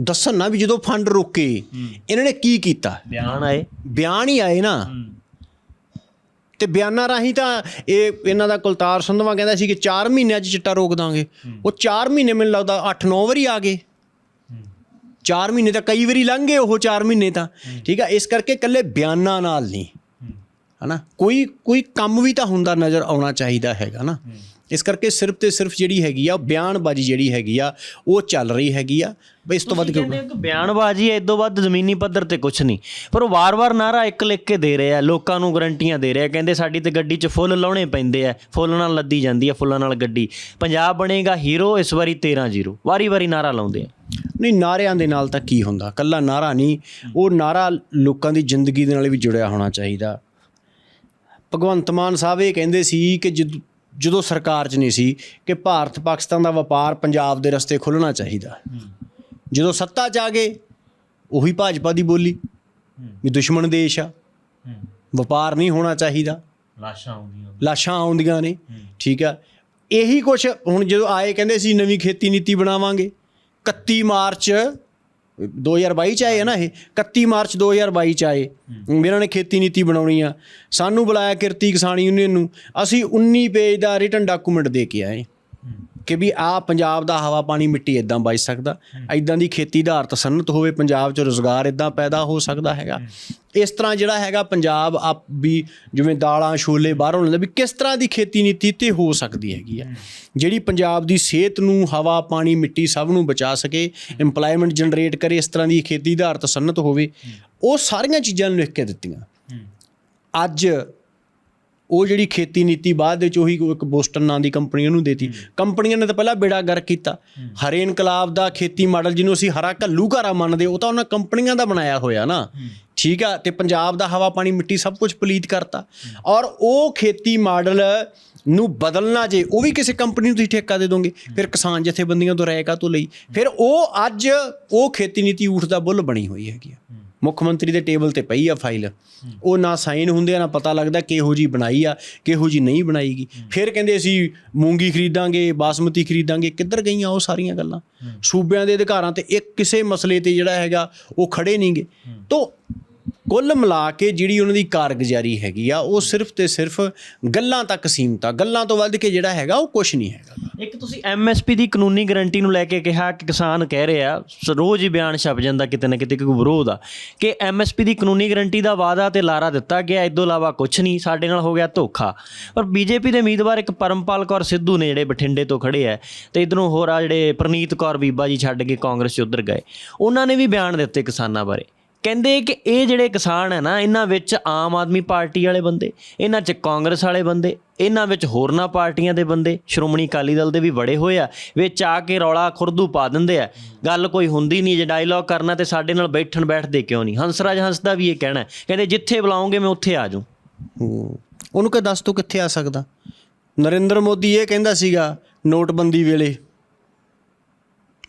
[SPEAKER 1] ਦੱਸਣ ਨਾ ਵੀ ਜਦੋਂ ਫੰਡ ਰੋਕੇ ਇਹਨਾਂ ਨੇ ਕੀ ਕੀਤਾ?
[SPEAKER 2] ਬਿਆਨ ਆਏ।
[SPEAKER 1] ਬਿਆਨ ਹੀ ਆਏ ਨਾ। ਤੇ ਬਿਆਨਾਂ ਰਾਹੀਂ ਤਾਂ ਇਹ ਇਹਨਾਂ ਦਾ ਕੁਲਤਾਰ ਸੰਧਵਾ ਕਹਿੰਦਾ ਸੀ ਕਿ 4 ਮਹੀਨਿਆਂ 'ਚ ਚਿੱਟਾ ਰੋਕ ਦਾਂਗੇ। ਉਹ 4 ਮਹੀਨੇ ਮੈਨੂੰ ਲੱਗਦਾ 8-9 ਵਾਰੀ ਆ ਗਏ। 4 ਮਹੀਨੇ ਤਾਂ ਕਈ ਵਾਰੀ ਲੰਘ ਗਏ ਉਹ 4 ਮਹੀਨੇ ਤਾਂ। ਠੀਕ ਆ ਇਸ ਕਰਕੇ ਇਕੱਲੇ ਬਿਆਨਾਂ ਨਾਲ ਨਹੀਂ। ਹਨਾ? ਕੋਈ ਕੋਈ ਕੰਮ ਵੀ ਤਾਂ ਹੁੰਦਾ ਨਜ਼ਰ ਆਉਣਾ ਚਾਹੀਦਾ ਹੈਗਾ ਨਾ। ਇਸ ਕਰਕੇ ਸਿਰਫ ਤੇ ਸਿਰਫ ਜਿਹੜੀ ਹੈਗੀ ਆ ਉਹ ਬਿਆਨਬਾਜ਼ੀ ਜਿਹੜੀ ਹੈਗੀ ਆ ਉਹ ਚੱਲ ਰਹੀ ਹੈਗੀ ਆ। ਬਈ ਇਸ ਤੋਂ ਵੱਧ ਕਿਉਂ
[SPEAKER 2] ਹੋ ਬਿਆਨਬਾਜ਼ੀ ਹੈ ਇਦੋਂ ਵੱਧ ਜ਼ਮੀਨੀ ਪੱਧਰ ਤੇ ਕੁਝ ਨਹੀਂ। ਪਰ ਉਹ ਵਾਰ-ਵਾਰ ਨਾਰਾ ਇੱਕ ਲਿਖ ਕੇ ਦੇ ਰਹੇ ਲੋਕਾਂ ਨੂੰ ਗਰੰਟੀਆਂ ਦੇ ਰਹੇ ਕਹਿੰਦੇ ਸਾਡੀ ਤੇ ਗੱਡੀ 'ਚ ਫੁੱਲ ਲਾਉਣੇ ਪੈਂਦੇ ਆ ਫੁੱਲ ਨਾਲ ਲੱਦੀ ਜਾਂਦੀ ਆ ਫੁੱਲਾਂ ਨਾਲ ਗੱਡੀ। ਪੰਜਾਬ ਬਣੇਗਾ ਹੀਰੋ ਇਸ ਵਾਰੀ 13-0 ਵਾਰੀ-ਵਾਰੀ ਨਾਰਾ ਲਾਉਂਦੇ ਆ।
[SPEAKER 1] ਨਹੀਂ ਨਾਰਿਆਂ ਦੇ ਨਾਲ ਤਾਂ ਕੀ ਹੁੰਦਾ? ਕੱਲਾ ਨਾਰਾ ਨਹੀਂ ਉਹ ਨਾਰਾ ਲੋਕਾਂ ਦੀ ਜ਼ਿੰਦਗੀ ਦੇ ਨਾਲ ਵੀ ਜੁੜਿਆ ਹੋਣਾ ਚਾਹੀਦਾ। ਭਗਵੰਤ ਮਾਨ ਸਾਹਿਬ ਇਹ ਕਹਿੰਦੇ ਸੀ ਕਿ ਜਦ- ਸਰਕਾਰ 'ਚ ਨਹੀਂ ਸੀ ਕਿ ਭਾਰਤ ਪਾਕਿਸਤਾਨ ਦਾ ਵਪਾਰ ਪੰਜਾਬ ਦੇ ਰਸਤੇ ਖੁੱਲਣਾ ਚਾਹੀਦਾ। ਜਦੋਂ ਸੱਤਾ 'ਚ ਆ ਗਏ ਉਹੀ ਭਾਜਪਾ ਦੀ ਬੋਲੀ ਵੀ ਦੁਸ਼ਮਣ ਦੇਸ਼ ਆ। ਵਪਾਰ ਨਹੀਂ ਹੋਣਾ ਚਾਹੀਦਾ।
[SPEAKER 2] ਲਾਸ਼ਾਂ ਆਉਂਦੀਆਂ
[SPEAKER 1] ਲਾਸ਼ਾਂ ਆਉਂਦੀਆਂ ਨੇ ਠੀਕ ਆ। ਇਹੀ ਕੁਛ ਹੁਣ ਜਦੋਂ ਆਏ ਕਹਿੰਦੇ ਸੀ ਨਵੀਂ ਖੇਤੀ ਨੀਤੀ ਬਣਾਵਾਂਗੇ 31 ਮਾਰਚ 2022 ਚ ਆਏ ਹੈ ਨਾ ਇਹ 31 ਮਾਰਚ 2022 ਚ ਆਏ। ਇਹਨਾਂ ਨੇ ਖੇਤੀ ਨੀਤੀ ਬਣਾਉਣੀ ਆ। ਸਾਨੂੰ ਬੁਲਾਇਆ ਕਿਰਤੀ ਕਿਸਾਨ ਯੂਨੀਅਨ ਨੂੰ। ਅਸੀਂ 19 ਪੇਜ ਦਾ ਰਿਟਨ ਡਾਕੂਮੈਂਟ ਦੇ ਕੇ ਆਏ। ਕਿ ਵੀ ਆ ਪੰਜਾਬ ਦਾ ਹਵਾ ਪਾਣੀ ਮਿੱਟੀ ਇਦਾਂ ਬਚ ਸਕਦਾ ਇਦਾਂ ਦੀ ਖੇਤੀ ਆਧਾਰਤ ਸਨਤ ਹੋਵੇ ਪੰਜਾਬ 'ਚ ਰੋਜ਼ਗਾਰ ਇਦਾਂ ਪੈਦਾ ਹੋ ਸਕਦਾ ਹੈਗਾ। ਇਸ ਤਰ੍ਹਾਂ ਜਿਹੜਾ ਹੈਗਾ ਪੰਜਾਬ ਆਪ ਵੀ ਜਿਵੇਂ ਦਾਲਾਂ ਛੋਲੇ ਬਾਹਰੋਂ ਲੈਂਦਾ ਵੀ ਕਿਸ ਤਰ੍ਹਾਂ ਦੀ ਖੇਤੀ ਨੀਤੀ ਤੇ ਹੋ ਸਕਦੀ ਹੈਗੀ ਆ। ਜਿਹੜੀ ਪੰਜਾਬ ਦੀ ਸਿਹਤ ਨੂੰ ਹਵਾ ਪਾਣੀ ਮਿੱਟੀ ਸਭ ਨੂੰ ਬਚਾ ਸਕੇ ਏਮਪਲੋਇਮੈਂਟ ਜਨਰੇਟ ਕਰੇ ਇਸ ਤਰ੍ਹਾਂ ਦੀ ਖੇਤੀ ਆਧਾਰਤ ਸਨਤ ਹੋਵੇ ਉਹ ਸਾਰੀਆਂ ਚੀਜ਼ਾਂ ਨੂੰ ਲਿਖ ਕੇ ਦਿੱਤੀਆਂ। ਅੱਜ ਉਹ ਜਿਹੜੀ ਖੇਤੀ ਨੀਤੀ ਬਾਅਦ ਵਿੱਚ ਉਹੀ ਇੱਕ ਬੋਸਟਨ ਨਾਂ ਦੀ ਕੰਪਨੀ ਉਹਨੂੰ ਦੇਤੀ। ਕੰਪਨੀਆਂ ਨੇ ਤਾਂ ਪਹਿਲਾਂ ਬੇੜਾ ਗਰ ਕੀਤਾ। ਹਰੇ ਇਨਕਲਾਬ ਦਾ ਖੇਤੀ ਮਾਡਲ ਜਿਹਨੂੰ ਅਸੀਂ ਹਰਾ ਘੱਲੂ ਘਾਰਾ ਮੰਨਦੇ ਉਹ ਤਾਂ ਉਹਨਾਂ ਕੰਪਨੀਆਂ ਦਾ ਬਣਾਇਆ ਹੋਇਆ ਨਾ। ਠੀਕ ਆ ਤੇ ਪੰਜਾਬ ਦਾ ਹਵਾ ਪਾਣੀ ਮਿੱਟੀ ਸਭ ਕੁਝ ਪਲੀਤ ਕਰਤਾ। ਔਰ ਉਹ ਖੇਤੀ ਮਾਡਲ ਨੂੰ ਬਦਲਣਾ ਜੇ ਉਹ ਵੀ ਕਿਸੇ ਕੰਪਨੀ ਨੂੰ ਤੁਸੀਂ ਠੇਕਾ ਦੇ ਦੋਗੇ। ਫਿਰ ਕਿਸਾਨ ਜਥੇਬੰਦੀਆਂ ਤੋਂ ਰਾਇ ਤੋਂ ਲਈ? ਫਿਰ ਉਹ ਅੱਜ ਉਹ ਖੇਤੀ ਨੀਤੀ ਊਠ ਦਾ ਬੁੱਲ ਬਣੀ ਹੋਈ ਹੈਗੀ ਆ। ਮੁੱਖ ਮੰਤਰੀ ਦੇ ਟੇਬਲ ਤੇ ਪਈ ਆ ਫਾਈਲ। ਉਹ ਨਾ ਸਾਈਨ ਹੁੰਦੇ ਆ ਨਾ ਪਤਾ ਲੱਗਦਾ ਕਿਹੋ ਜੀ ਬਣਾਈ ਆ ਕਿਹੋ ਜੀ ਨਹੀਂ ਬਣਾਈਗੀ। ਫਿਰ ਕਹਿੰਦੇ ਅਸੀਂ ਮੂੰਗੀ ਖਰੀਦਾਂਗੇ ਬਾਸਮਤੀ ਖਰੀਦਾਂਗੇ ਕਿੱਧਰ ਗਈਆਂ ਉਹ ਸਾਰੀਆਂ ਗੱਲਾਂ। ਸੂਬਿਆਂ ਦੇ ਅਧਿਕਾਰਾਂ ਤੇ ਇੱਕ ਕਿਸੇ ਮਸਲੇ ਤੇ ਜਿਹੜਾ ਹੈਗਾ ਉਹ ਖੜੇ ਨਹੀਂਗੇ ਤੋਂ ਕੁੱਲ ਮਿਲਾ ਕੇ ਜਿਹੜੀ ਉਹਨਾਂ ਦੀ ਕਾਰਗੁਜ਼ਾਰੀ ਹੈਗੀ ਆ, ਉਹ ਸਿਰਫ ਤੇ ਸਿਰਫ ਗੱਲਾਂ ਤੱਕ ਸੀਮਤ ਆ। ਗੱਲਾਂ ਤੋਂ ਵੱਧ ਕੇ ਜਿਹੜਾ ਹੈਗਾ, ਉਹ ਕੁਝ ਨਹੀਂ ਹੈਗਾ।
[SPEAKER 2] ਇੱਕ ਤੁਸੀਂ ਐਮਐਸਪੀ ਦੀ ਕਾਨੂੰਨੀ ਗਾਰੰਟੀ ਨੂੰ ਲੈ ਕੇ ਕਿਹਾ ਕਿ ਕਿਸਾਨ ਕਹਿ ਰਹੇ ਆ, ਸ- ਰੋਜ਼ ਹੀ ਬਿਆਨ ਛਪ ਜਾਂਦਾ ਕਿਤੇ ਨਾ ਕਿਤੇ, ਕੋਈ ਵਿਰੋਧ ਆ, ਕਿ ਐਮਐਸਪੀ ਦੀ ਕਾਨੂੰਨੀ ਗਾਰੰਟੀ ਦਾ ਵਾਅਦਾ ਤੇ ਲਾਰਾ ਦਿੱਤਾ ਗਿਆ, ਇਸ ਤੋਂ ਇਲਾਵਾ ਕੁਝ ਨਹੀਂ, ਸਾਡੇ ਨਾਲ ਹੋ ਗਿਆ ਧੋਖਾ। ਪਰ ਬੀਜੇਪੀ ਦੇ ਉਮੀਦਵਾਰ ਇੱਕ ਪਰਮਪਾਲ ਕੌਰ ਸਿੱਧੂ ਨੇ ਜਿਹੜੇ ਬਠਿੰਡੇ ਤੋਂ ਖੜੇ ਆ, ਤੇ ਇਧਰੋਂ ਹੋਰ ਆ ਜਿਹੜੇ ਪ੍ਰਨੀਤ ਕੌਰ ਬੀਬਾ ਜੀ ਛੱਡ ਕੇ ਕਾਂਗਰਸ 'ਚ ਉਧਰ ਗਏ, ਉਹਨਾਂ ਨੇ ਵੀ ਬਿਆਨ ਦਿੱਤੇ ਕਿਸਾਨਾਂ ਬਾਰੇ। ਕਹਿੰਦੇ ਕਿ ਇਹ ਜਿਹੜੇ ਕਿਸਾਨ ਹੈ ਨਾ ਇਹਨਾਂ ਵਿੱਚ ਆਮ ਆਦਮੀ ਪਾਰਟੀ ਵਾਲੇ ਬੰਦੇ ਇਹਨਾਂ 'ਚ ਕਾਂਗਰਸ ਵਾਲੇ ਬੰਦੇ ਇਹਨਾਂ ਵਿੱਚ ਹੋਰਨਾਂ ਪਾਰਟੀਆਂ ਦੇ ਬੰਦੇ ਸ਼੍ਰੋਮਣੀ ਅਕਾਲੀ ਦਲ ਦੇ ਵੀ ਵੜੇ ਹੋਏ ਆ ਵਿੱਚ ਆ ਕੇ ਰੌਲਾ ਖੁਰਦੂ ਪਾ ਦਿੰਦੇ ਆ। ਗੱਲ ਕੋਈ ਹੁੰਦੀ ਨਹੀਂ ਜੇ ਡਾਇਲੌਗ ਕਰਨਾ ਤੇ ਸਾਡੇ ਨਾਲ ਬੈਠਣ ਬੈਠਦੇ ਕਿਉਂ ਨਹੀਂ? ਹੰਸਰਾਜ ਹੰਸ ਦਾ ਵੀ ਇਹ ਕਹਿਣਾ। ਕਹਿੰਦੇ ਜਿੱਥੇ ਬੁਲਾਓਗੇ ਮੈਂ ਉੱਥੇ ਆ ਜਾਊਂ।
[SPEAKER 1] ਹੂੰ। ਉਹਨੂੰ ਕਿ ਦੱਸ ਤੂੰ ਕਿੱਥੇ ਆ ਸਕਦਾ? ਨਰਿੰਦਰ ਮੋਦੀ ਇਹ ਕਹਿੰਦਾ ਸੀਗਾ ਨੋਟਬੰਦੀ ਵੇਲੇ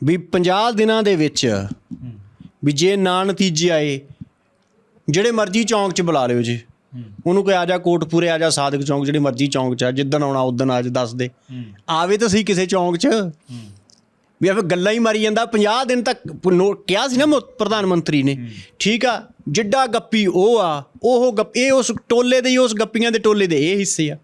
[SPEAKER 1] ਵੀ 50 ਦਿਨਾਂ ਦੇ ਵਿੱਚ ਵੀ ਜੇ ਨਾ ਨਤੀਜੇ ਆਏ ਜਿਹੜੇ ਮਰਜ਼ੀ ਚੌਂਕ 'ਚ ਬੁਲਾ ਲਿਓ ਜੀ। ਉਹਨੂੰ ਕੋਈ ਆ ਜਾ ਕੋਟਪੂਰੇ ਆ ਜਾ ਸਾਦਕ ਚੌਂਕ ਜਿਹੜੇ ਮਰਜ਼ੀ ਚੌਂਕ 'ਚ ਆ ਜਿੱਦਣ ਆਉਣਾ ਉਦੋਂ ਅੱਜ ਦੱਸ ਦੇ। ਆਵੇ ਤਾਂ ਸਹੀ ਕਿਸੇ ਚੌਂਕ 'ਚ। ਵੀ ਆ ਫਿਰ ਗੱਲਾਂ ਹੀ ਮਾਰੀ ਜਾਂਦਾ 50 ਦਿਨ ਤੱਕ ਕਿਹਾ ਸੀ ਨਾ ਪ੍ਰਧਾਨ ਮੰਤਰੀ ਨੇ। ਠੀਕ ਆ ਜਿੱਡਾ ਗੱਪੀ ਉਹ ਆ ਉਹ ਗੱਪ ਇਹ ਉਸ ਟੋਲੇ ਦੇ ਹੀ ਉਸ ਗੱਪੀਆਂ ਦੇ ਟੋਲੇ ਦੇ ਇਹ ਹਿੱਸੇ ਆ।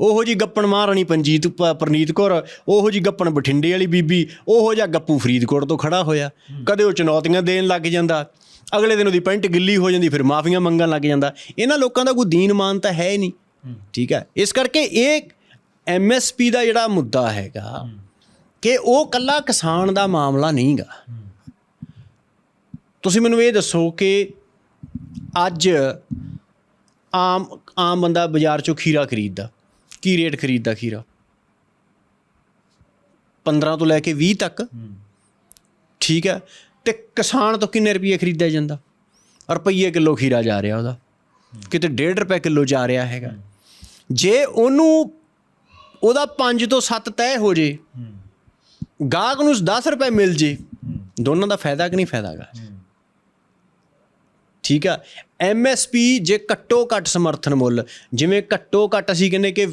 [SPEAKER 1] ਉਹੋ ਜੀ ਗੱਪਣ ਮਹਾਰਾਣੀ ਪੰਜੀਤ ਪ੍ਰਨੀਤ ਕੌਰ ਉਹੋ ਜੀ ਗੱਪਣ ਬਠਿੰਡੇ ਵਾਲੀ ਬੀਬੀ ਉਹੋ ਜਿਹਾ ਗੱਪੂ ਫਰੀਦਕੋਟ ਤੋਂ ਖੜਾ ਹੋਇਆ। ਕਦੇ ਉਹ ਚੁਣੌਤੀਆਂ ਦੇਣ ਲੱਗ ਜਾਂਦਾ। ਅਗਲੇ ਦਿਨ ਉਹਦੀ ਪੈਂਟ ਗਿੱਲੀ ਹੋ ਜਾਂਦੀ ਫਿਰ ਮਾਫੀਆਂ ਮੰਗਣ ਲੱਗ ਜਾਂਦਾ। ਇਹਨਾਂ ਲੋਕਾਂ ਦਾ ਕੋਈ ਦੀਨ ਮਾਨ ਤਾਂ ਹੈ ਹੀ ਨਹੀਂ। ਠੀਕ ਹੈ? ਇਸ ਕਰਕੇ ਇਹ ਐਮਐਸਪੀ ਦਾ ਜਿਹੜਾ ਮੁੱਦਾ ਹੈਗਾ ਕਿ ਉਹ ਕੱਲਾ ਕਿਸਾਨ ਦਾ ਮਾਮਲਾ ਨਹੀਂਗਾ। ਤੁਸੀਂ ਮੈਨੂੰ ਇਹ ਦੱਸੋ ਕਿ ਅੱਜ ਆਮ ਆਮ ਬੰਦਾ ਬਾਜ਼ਾਰ ਚੋਂ ਖੀਰਾ ਖਰੀਦਦਾ। ਕੀ ਰੇਟ ਖਰੀਦਦਾ ਖੀਰਾ? 15 ਤੋਂ ਲੈ ਕੇ 20 ਤੱਕ। ਠੀਕ ਹੈ? ਤੇ ਕਿਸਾਨ ਤੋਂ ਕਿੰਨੇ ਰੁਪਏ ਖਰੀਦਿਆ ਜਾਂਦਾ? ਰੁਪਈਏ ਕਿਲੋ ਖੀਰਾ ਜਾ ਰਿਹਾ ਉਹਦਾ। ਕਿਤੇ 1.5 ਰੁਪਏ ਕਿਲੋ ਜਾ ਰਿਹਾ ਹੈਗਾ। ਜੇ ਉਹਨੂੰ ਉਹਦਾ 5 ਤੋਂ 7 ਤੈਅ ਹੋ ਜੇ, ਗਾਹਕ ਨੂੰ 10 ਰੁਪਏ ਮਿਲ ਜੇ, ਦੋਨਾਂ ਦਾ ਫਾਇਦਾ ਕਿ ਨਹੀਂ ਫਾਇਦਾਗਾ ਠੀਕ ਆ? ਐਮਐਸਪੀ ਜੇ ਘੱਟੋ ਘੱਟ ਸਮਰਥਨ ਮੁੱਲ, ਜਿਵੇਂ ਘੱਟੋ ਘੱਟ ਅਸੀਂ ਕਹਿੰਦੇ ਕਿ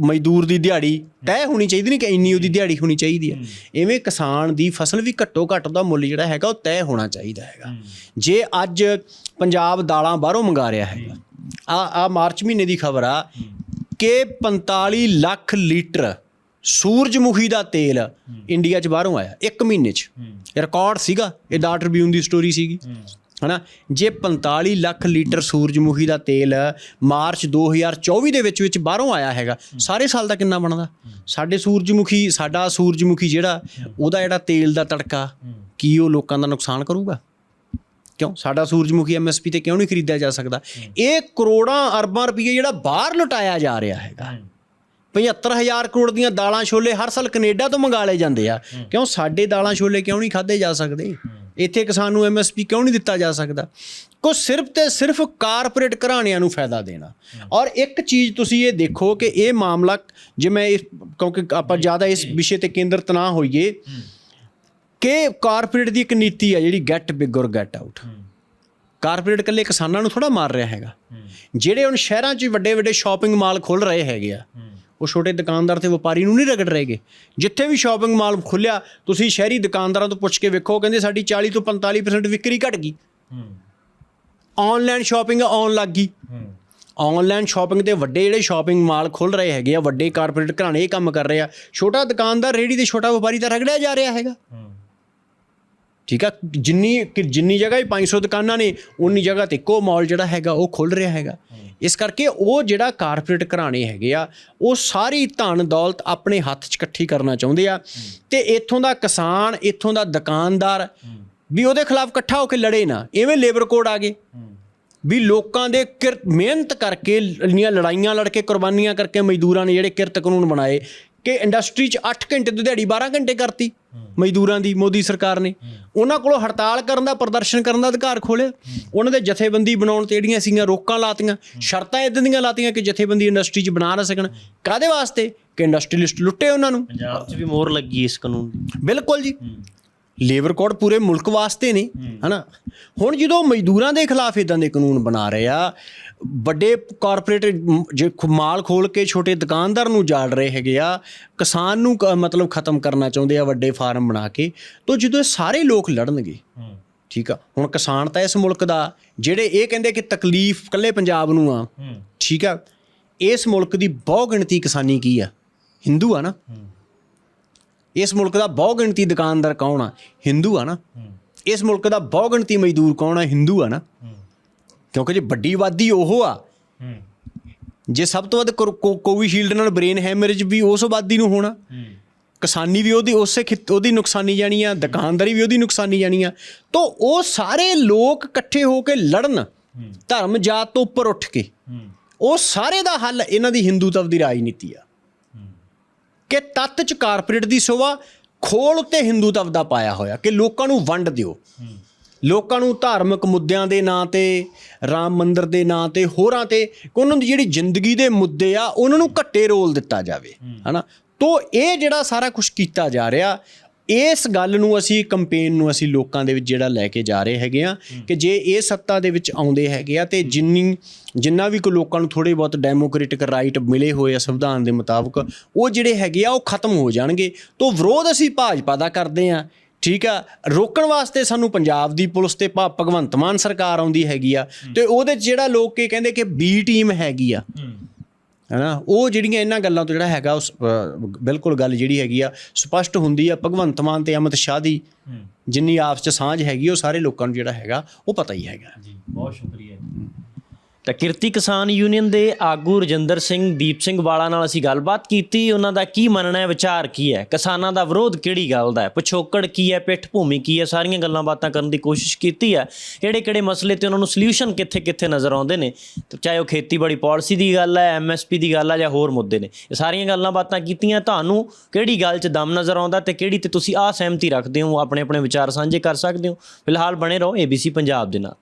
[SPEAKER 1] ਮਜ਼ਦੂਰ ਦੀ ਦਿਹਾੜੀ ਤੈਅ ਹੋਣੀ ਚਾਹੀਦੀ ਨਹੀਂ ਕਿ ਇੰਨੀ ਉਹਦੀ ਦਿਹਾੜੀ ਹੋਣੀ ਚਾਹੀਦੀ ਹੈ। ਐਵੇਂ ਕਿਸਾਨ ਦੀ ਫਸਲ ਵੀ ਘੱਟੋ ਘੱਟ ਦਾ ਮੁੱਲ ਜਿਹੜਾ ਹੈਗਾ ਉਹ ਤੈਅ ਹੋਣਾ ਚਾਹੀਦਾ ਹੈਗਾ। ਜੇ ਅੱਜ ਪੰਜਾਬ ਦਾਲਾਂ ਬਾਹਰੋਂ ਮੰਗਾ ਰਿਹਾ ਹੈਗਾ ਆ ਆ ਮਾਰਚ ਮਹੀਨੇ ਦੀ ਖਬਰ ਆ ਕਿ 45 ਲੱਖ ਲੀਟਰ ਸੂਰਜਮੁਖੀ ਦਾ ਤੇਲ ਇੰਡੀਆ 'ਚ ਬਾਹਰੋਂ ਆਇਆ ਇੱਕ ਮਹੀਨੇ 'ਚ। ਰਿਕਾਰਡ ਸੀਗਾ ਇਹ ਦਾ ਟ੍ਰਿਬਿਊਨ ਦੀ ਸਟੋਰੀ ਸੀਗੀ। ਹਨਾ? ਜੇ 45 ਲੱਖ ਲੀਟਰ ਸੂਰਜਮੁਖੀ ਦਾ ਤੇਲ ਮਾਰਚ 2024 ਦੇ ਵਿੱਚ ਵਿੱਚ ਬਾਹਰੋਂ ਆਇਆ ਹੈਗਾ, ਸਾਰੇ ਸਾਲ ਦਾ ਕਿੰਨਾ ਬਣਦਾ? ਸਾਡੇ ਸੂਰਜਮੁਖੀ, ਸਾਡਾ ਸੂਰਜਮੁਖੀ ਜਿਹੜਾ, ਉਹਦਾ ਜਿਹੜਾ ਤੇਲ ਦਾ ਤੜਕਾ, ਕੀ ਉਹ ਲੋਕਾਂ ਦਾ ਨੁਕਸਾਨ ਕਰੂਗਾ? ਕਿਉਂ? ਸਾਡਾ ਸੂਰਜਮੁਖੀ ਐਮਐਸਪੀ ਤੇ ਕਿਉਂ ਨਹੀਂ ਖਰੀਦਿਆ ਜਾ ਸਕਦਾ? ਇਹ ਕਰੋੜਾਂ ਅਰਬਾਂ ਰੁਪਏ ਜਿਹੜਾ ਬਾਹਰ ਲੁਟਾਇਆ ਜਾ ਰਿਹਾ ਹੈਗਾ। 75000 ਕਰੋੜ ਦੀਆਂ ਦਾਲਾਂ ਛੋਲੇ ਹਰ ਸਾਲ ਕੈਨੇਡਾ ਤੋਂ ਮੰਗਾ ਲਏ ਜਾਂਦੇ ਆ। ਕਿਉਂ? ਸਾਡੇ ਦਾਲਾਂ ਛੋਲੇ ਕਿਉਂ ਨਹੀਂ ਖਾਦੇ ਜਾ ਸਕਦੇ? ਇੱਥੇ ਕਿਸਾਨ ਨੂੰ ਐਮਐਸਪੀ ਕਿਉਂ ਨਹੀਂ ਦਿੱਤਾ ਜਾ ਸਕਦਾ? ਕੋ ਸਿਰਫ ਤੇ ਸਿਰਫ ਕਾਰਪੋਰੇਟ ਘਰਾਣਿਆਂ ਨੂੰ ਫਾਇਦਾ ਦੇਣਾ। ਔਰ ਇੱਕ ਚੀਜ਼ ਤੁਸੀਂ ਇਹ ਦੇਖੋ ਕਿ ਇਹ ਮਾਮਲਾ ਜੇ ਮੈਂ ਇਸ ਕਿਉਂਕਿ ਆਪਾਂ ਜ਼ਿਆਦਾ ਇਸ ਵਿਸ਼ੇ ਤੇ ਕੇਂਦਰਿਤ ਨਾ ਹੋਈਏ ਕਿ ਕਾਰਪੋਰੇਟ ਦੀ ਇੱਕ ਨੀਤੀ ਆ ਜਿਹੜੀ get big or get out corporate ਇਕੱਲੇ ਕਿਸਾਨਾਂ ਨੂੰ ਥੋੜਾ ਮਾਰ ਰਿਹਾ ਹੈਗਾ। ਜਿਹੜੇ ਹੁਣ ਸ਼ਹਿਰਾਂ 'ਚ ਵੱਡੇ ਵੱਡੇ ਸ਼ਾਪਿੰਗ ਮਾਲ ਖੁੱਲ ਰਹੇ ਹੈਗੇ ਆ ਉਹ ਛੋਟੇ ਦੁਕਾਨਦਾਰ ਤੇ ਵਪਾਰੀ ਨੂੰ ਨਹੀਂ ਰਗੜ ਰਹੇਗੇ। ਜਿੱਥੇ ਵੀ ਸ਼ਾਪਿੰਗ ਮਾਲ ਖੁੱਲਿਆ ਤੁਸੀਂ ਸ਼ਹਿਰੀ ਦੁਕਾਨਦਾਰਾਂ ਤੋਂ ਪੁੱਛ ਕੇ ਵੇਖੋ ਕਹਿੰਦੇ ਸਾਡੀ 40 ਤੋਂ 45% ਵਿਕਰੀ ਘਟ ਗਈ। ਆਨਲਾਈਨ ਸ਼ਾਪਿੰਗ ਆਉਣ ਲੱਗ ਗਈ। ਆਨਲਾਈਨ ਸ਼ਾਪਿੰਗ ਤੇ ਵੱਡੇ ਜਿਹੜੇ ਸ਼ਾਪਿੰਗ ਮਾਲ ਖੁੱਲ ਰਹੇ ਹੈਗੇ ਆ ਵੱਡੇ ਕਾਰਪੋਰੇਟ ਘਰਾਣੇ ਇਹ ਕੰਮ ਕਰ ਰਹੇ ਆ। ਛੋਟਾ ਦੁਕਾਨਦਾਰ ਰੇੜੀ ਤੇ ਛੋਟਾ ਵਪਾਰੀ ਤਾਂ ਰਗੜਿਆ ਜਾ ਰਿਹਾ ਹੈਗਾ। ਠੀਕ ਆ? ਜਿੰਨੀ ਕਿ ਜਿੰਨੀ ਜਗ੍ਹਾ ਹੀ 500 ਦੁਕਾਨਾਂ ਨੇ ਉਨੀ ਜਗ੍ਹਾ ਤੇ ਇੱਕੋ ਮਾਲ ਜਿਹੜਾ ਹੈਗਾ ਉਹ ਖੁੱਲ ਰਿਹਾ ਹੈਗਾ। ਇਸ ਕਰਕੇ ਉਹ ਜਿਹੜਾ ਕਾਰਪੋਰੇਟ ਘਰਾਣੇ ਹੈਗੇ ਆ ਉਹ ਸਾਰੀ ਧਨ ਦੌਲਤ ਆਪਣੇ ਹੱਥ 'ਚ ਇਕੱਠੀ ਕਰਨਾ ਚਾਹੁੰਦੇ ਆ। ਤੇ ਇੱਥੋਂ ਦਾ ਕਿਸਾਨ ਇੱਥੋਂ ਦਾ ਦੁਕਾਨਦਾਰ ਵੀ ਉਹਦੇ ਖਿਲਾਫ ਇਕੱਠਾ ਹੋ ਕੇ ਲੜੇ ਨਾ ਐਵੇਂ ਲੇਬਰ ਕੋਡ ਆ ਗਏ। ਵੀ ਲੋਕਾਂ ਦੇ ਕਿਰ- ਮਿਹਨਤ ਕਰਕੇ ਇੰਨੀਆਂ ਲੜਾਈਆਂ ਲੜ ਕੇ ਕੁਰਬਾਨੀਆਂ ਕਰਕੇ ਮਜ਼ਦੂਰਾਂ ਨੇ ਜਿਹੜੇ ਕਿਰਤ ਕਾਨੂੰਨ ਬਣਾਏ ਕਿ ਇੰਡਸਟਰੀ 'ਚ 8 ਘੰਟੇ ਤੋਂ ਦਿਹਾੜੀ 12 ਘੰਟੇ ਕਰਤੀ। ਮਜ਼ਦੂਰਾਂ ਦੀ ਮੋਦੀ ਸਰਕਾਰ ਨੇ। ਉਹਨਾਂ ਕੋਲੋਂ ਹੜਤਾਲ ਕਰਨ ਦਾ ਪ੍ਰਦਰਸ਼ਨ ਕਰਨ ਦਾ ਅਧਿਕਾਰ ਖੋਲਿਆ ਉਹਨਾਂ ਦੇ ਜਥੇਬੰਦੀ ਬਣਾਉਣ ਤੇ ਜਿਹੜੀਆਂ ਸੀਗੀਆਂ ਰੋਕਾਂ ਲਾਤੀਆਂ ਸ਼ਰਤਾਂ ਇਦਾਂ ਦੀਆਂ ਲਾਤੀਆਂ ਕਿ ਜਥੇਬੰਦੀ ਇੰਡਸਟਰੀ 'ਚ ਬਣਾ ਨਾ ਸਕਣ। ਕਾਦੇ ਵਾਸਤੇ? ਕਿ ਇੰਡਸਟਰੀਲਿਸਟ ਲੁੱਟੇ ਉਹਨਾਂ ਨੂੰ।
[SPEAKER 2] ਪੰਜਾਬ 'ਚ ਵੀ ਮੋਹਰ ਲੱਗੀ ਇਸ ਕਾਨੂੰਨ ਦੀ।
[SPEAKER 1] ਬਿਲਕੁਲ ਜੀ। ਲੇਬਰ ਕੋਡ ਪੂਰੇ ਮੁਲਕ ਵਾਸਤੇ ਨੇ ਹਨਾ? ਹੁਣ ਜਦੋਂ ਮਜ਼ਦੂਰਾਂ ਦੇ ਖਿਲਾਫ ਇਦਾਂ ਦੇ ਕਾਨੂੰਨ ਬਣਾ ਰਹੇ ਆ ਵੱਡੇ ਕਾਰਪੋਰੇਟ ਜੇ ਮਾਲ ਖੋਲ ਕੇ ਛੋਟੇ ਦੁਕਾਨਦਾਰ ਨੂੰ ਜਾੜ ਰਹੇ ਹੈਗੇ ਆ ਕਿਸਾਨ ਨੂੰ ਮਤਲਬ ਖਤਮ ਕਰਨਾ ਚਾਹੁੰਦੇ ਆ ਵੱਡੇ ਫਾਰਮ ਬਣਾ ਕੇ ਤੋਂ ਜਦੋਂ ਇਹ ਸਾਰੇ ਲੋਕ ਲੜਨਗੇ ਠੀਕ ਆ ਹੁਣ ਕਿਸਾਨ ਤਾਂ ਇਸ ਮੁਲਕ ਦਾ ਜਿਹੜੇ ਇਹ ਕਹਿੰਦੇ ਕਿ ਤਕਲੀਫ ਕੱਲੇ ਪੰਜਾਬ ਨੂੰ ਆ ਠੀਕ ਆ ਇਸ ਮੁਲਕ ਦੀ ਬਹੁ ਗਿਣਤੀ ਕਿਸਾਨੀ ਕੀ ਆ? ਹਿੰਦੂ ਆ ਨਾ। ਇਸ ਮੁਲਕ ਦਾ ਬਹੁ ਗਿਣਤੀ ਦੁਕਾਨਦਾਰ ਕੌਣ ਆ? ਹਿੰਦੂ ਆ ਨਾ। ਇਸ ਮੁਲਕ ਦਾ ਬਹੁ ਗਿਣਤੀ ਮਜ਼ਦੂਰ ਕੌਣ ਆ? ਹਿੰਦੂ ਆ ਨਾ। ਕਿਉਂਕਿ ਜੇ ਵੱਡੀ ਆਬਾਦੀ ਉਹ ਆ ਜੇ ਸਭ ਤੋਂ ਵੱਧ ਕੋਵਿਸ਼ੀਲਡ ਨਾਲ ਬ੍ਰੇਨ ਹੈਮਰੇਜ ਵੀ ਉਸ ਆਬਾਦੀ ਨੂੰ ਹੋਣਾ ਕਿਸਾਨੀ ਵੀ ਉਹਦੀ ਉਸੇ ਉਹਦੀ ਨੁਕਸਾਨੀ ਜਾਣੀ ਆ ਦੁਕਾਨਦਾਰੀ ਵੀ ਉਹਦੀ ਨੁਕਸਾਨੀ ਜਾਣੀ ਆ ਤੋਂ ਉਹ ਸਾਰੇ ਲੋਕ ਇਕੱਠੇ ਹੋ ਕੇ ਲੜਨ ਧਰਮ ਜਾਤ ਤੋਂ ਉੱਪਰ ਉੱਠ ਕੇ। ਉਹ ਸਾਰੇ ਦਾ ਹੱਲ ਇਹਨਾਂ ਦੀ ਹਿੰਦੂਤਵ ਦੀ ਰਾਜਨੀਤੀ ਆ। ਕਿ ਤੱਤ ਚ ਕਾਰਪੋਰੇਟ ਦੀ ਸੋਭਾ ਖੋਲ ਉੱਤੇ ਹਿੰਦੂਤਵ ਦਾ ਪਾਇਆ ਹੋਇਆ ਕਿ ਲੋਕਾਂ ਨੂੰ ਵੰਡ ਦਿਓ। ਲੋਕਾਂ ਨੂੰ ਧਾਰਮਿਕ ਮੁੱਦਿਆਂ ਦੇ ਨਾਂ ਤੇ ਰਾਮ ਮੰਦਿਰ ਦੇ ਨਾਂ ਤੇ ਹੋਰਾਂ ਤੇ ਉਹਨਾਂ ਦੀ ਜਿਹੜੀ ਜ਼ਿੰਦਗੀ ਦੇ ਮੁੱਦੇ ਆ ਉਹਨਾਂ ਨੂੰ ਘੱਟੇ ਰੋਲ ਦਿੱਤਾ ਜਾਵੇ ਹਨਾ? ਤੋਂ ਇਹ ਜਿਹੜਾ ਸਾਰਾ ਕੁਝ ਕੀਤਾ ਜਾ ਰਿਹਾ ਇਸ ਗੱਲ ਨੂੰ ਅਸੀਂ ਕੰਪੇਨ ਨੂੰ ਅਸੀਂ ਲੋਕਾਂ ਦੇ ਵਿੱਚ ਜਿਹੜਾ ਲੈ ਕੇ ਜਾ ਰਹੇ ਹੈਗੇ ਆ ਕਿ ਜੇ ਇਹ ਸੱਤਾ ਦੇ ਵਿੱਚ ਆਉਂਦੇ ਹੈਗੇ ਆ ਤੇ ਜਿੰਨੀ ਜਿੰਨਾ ਵੀ ਕੋ ਲੋਕਾਂ ਨੂੰ ਥੋੜੇ ਬਹੁਤ ਡੈਮੋਕ੍ਰੈਟਿਕ ਰਾਈਟ ਮਿਲੇ ਹੋਏ ਆ ਸੰਵਿਧਾਨ ਦੇ ਮੁਤਾਬਕ ਉਹ ਜਿਹੜੇ ਹੈਗੇ ਆ ਉਹ ਖਤਮ ਹੋ ਜਾਣਗੇ। ਤੋਂ ਵਿਰੋਧ ਅਸੀਂ ਭਾਜਪਾ ਦਾ ਕਰਦੇ ਆ ਠੀਕ ਆ? ਰੋਕਣ ਵਾਸਤੇ ਸਾਨੂੰ ਪੰਜਾਬ ਦੀ ਪੁਲਿਸ ਤੇ ਭਾ- ਭਗਵੰਤ ਮਾਨ ਸਰਕਾਰ ਆਉਂਦੀ ਹੈਗੀ ਆ ਤੇ ਉਹਦੇ 'ਚ ਜਿਹੜਾ ਲੋਕ ਇਹ ਕਹਿੰਦੇ ਕਿ ਬੀ ਟੀਮ ਹੈਗੀ ਆ। ਹੈਨਾ? ਉਹ ਜਿਹੜੀਆਂ ਇਹਨਾਂ ਗੱਲਾਂ ਤੋਂ ਜਿਹੜਾ ਹੈਗਾ ਉਸ ਬਿਲਕੁਲ ਗੱਲ ਜਿਹੜੀ ਹੈਗੀ ਆ ਸਪਸ਼ਟ ਹੁੰਦੀ ਆ। ਭਗਵੰਤ ਮਾਨ ਤੇ ਅਮਿਤ ਸ਼ਾਹ ਦੀ ਜਿੰਨੀ ਆਪਸ ਚ ਸਾਂਝ ਹੈਗੀ ਉਹ ਸਾਰੇ ਲੋਕਾਂ ਨੂੰ ਜਿਹੜਾ ਹੈਗਾ ਉਹ ਪਤਾ ਹੀ ਹੈਗਾ।
[SPEAKER 2] ਜੀ ਬਹੁਤ ਸ਼ੁਕਰੀਆ ਤਾਂ ਕਿਰਤੀ ਕਿਸਾਨ ਯੂਨੀਅਨ ਦੇ ਆਗੂ ਰਜਿੰਦਰ ਸਿੰਘ, ਦੀਪ ਸਿੰਘ ਵਾਲਾ ਨਾਲ ਅਸੀਂ ਗੱਲਬਾਤ ਕੀਤੀ। ਉਹਨਾਂ ਦਾ ਕੀ ਮੰਨਣਾ ਹੈ, ਵਿਚਾਰ ਕੀ ਹੈ? ਕਿਸਾਨਾਂ ਦਾ ਵਿਰੋਧ ਕਿਹੜੀ ਗੱਲ ਦਾ ਹੈ? ਪਿਛੋਕੜ ਕੀ ਹੈ? ਪਿੱਠ ਭੂਮੀ ਕੀ ਹੈ? ਸਾਰੀਆਂ ਗੱਲਾਂ ਬਾਤਾਂ ਕਰਨ ਦੀ ਕੋਸ਼ਿਸ਼ ਕੀਤੀ ਹੈ। ਕਿਹੜੇ ਕਿਹੜੇ ਮਸਲੇ ਤੇ ਉਹਨਾਂ ਨੂੰ ਸੋਲੂਸ਼ਨ ਕਿੱਥੇ ਕਿੱਥੇ ਨਜ਼ਰ ਆਉਂਦੇ ਨੇ? ਚਾਹੇ ਉਹ ਖੇਤੀਬਾੜੀ ਪਾਲਿਸੀ ਦੀ ਗੱਲ ਹੈ ਐਮਐਸਪੀ ਦੀ ਗੱਲ ਹੈ ਜਾਂ ਹੋਰ ਮੁੱਦੇ ਨੇ। ਇਹ ਸਾਰੀਆਂ ਗੱਲਾਂ ਬਾਤਾਂ ਕੀਤੀਆਂ, ਤੁਹਾਨੂੰ ਕਿਹੜੀ ਗੱਲ 'ਚ ਦਮ ਨਜ਼ਰ ਆਉਂਦਾ ਤੇ ਕਿਹੜੀ ਤੇ ਤੁਸੀਂ ਅਸਹਿਮਤੀ ਰੱਖਦੇ ਹੋ? ਆਪਣੇ ਆਪਣੇ ਵਿਚਾਰ ਸਾਂਝੇ ਕਰ ਸਕਦੇ ਹੋ? ਫਿਲਹਾਲ ਬਣੇ ਰਹੋ ABC ਪੰਜਾਬ ਦੇ ਨਾਲ।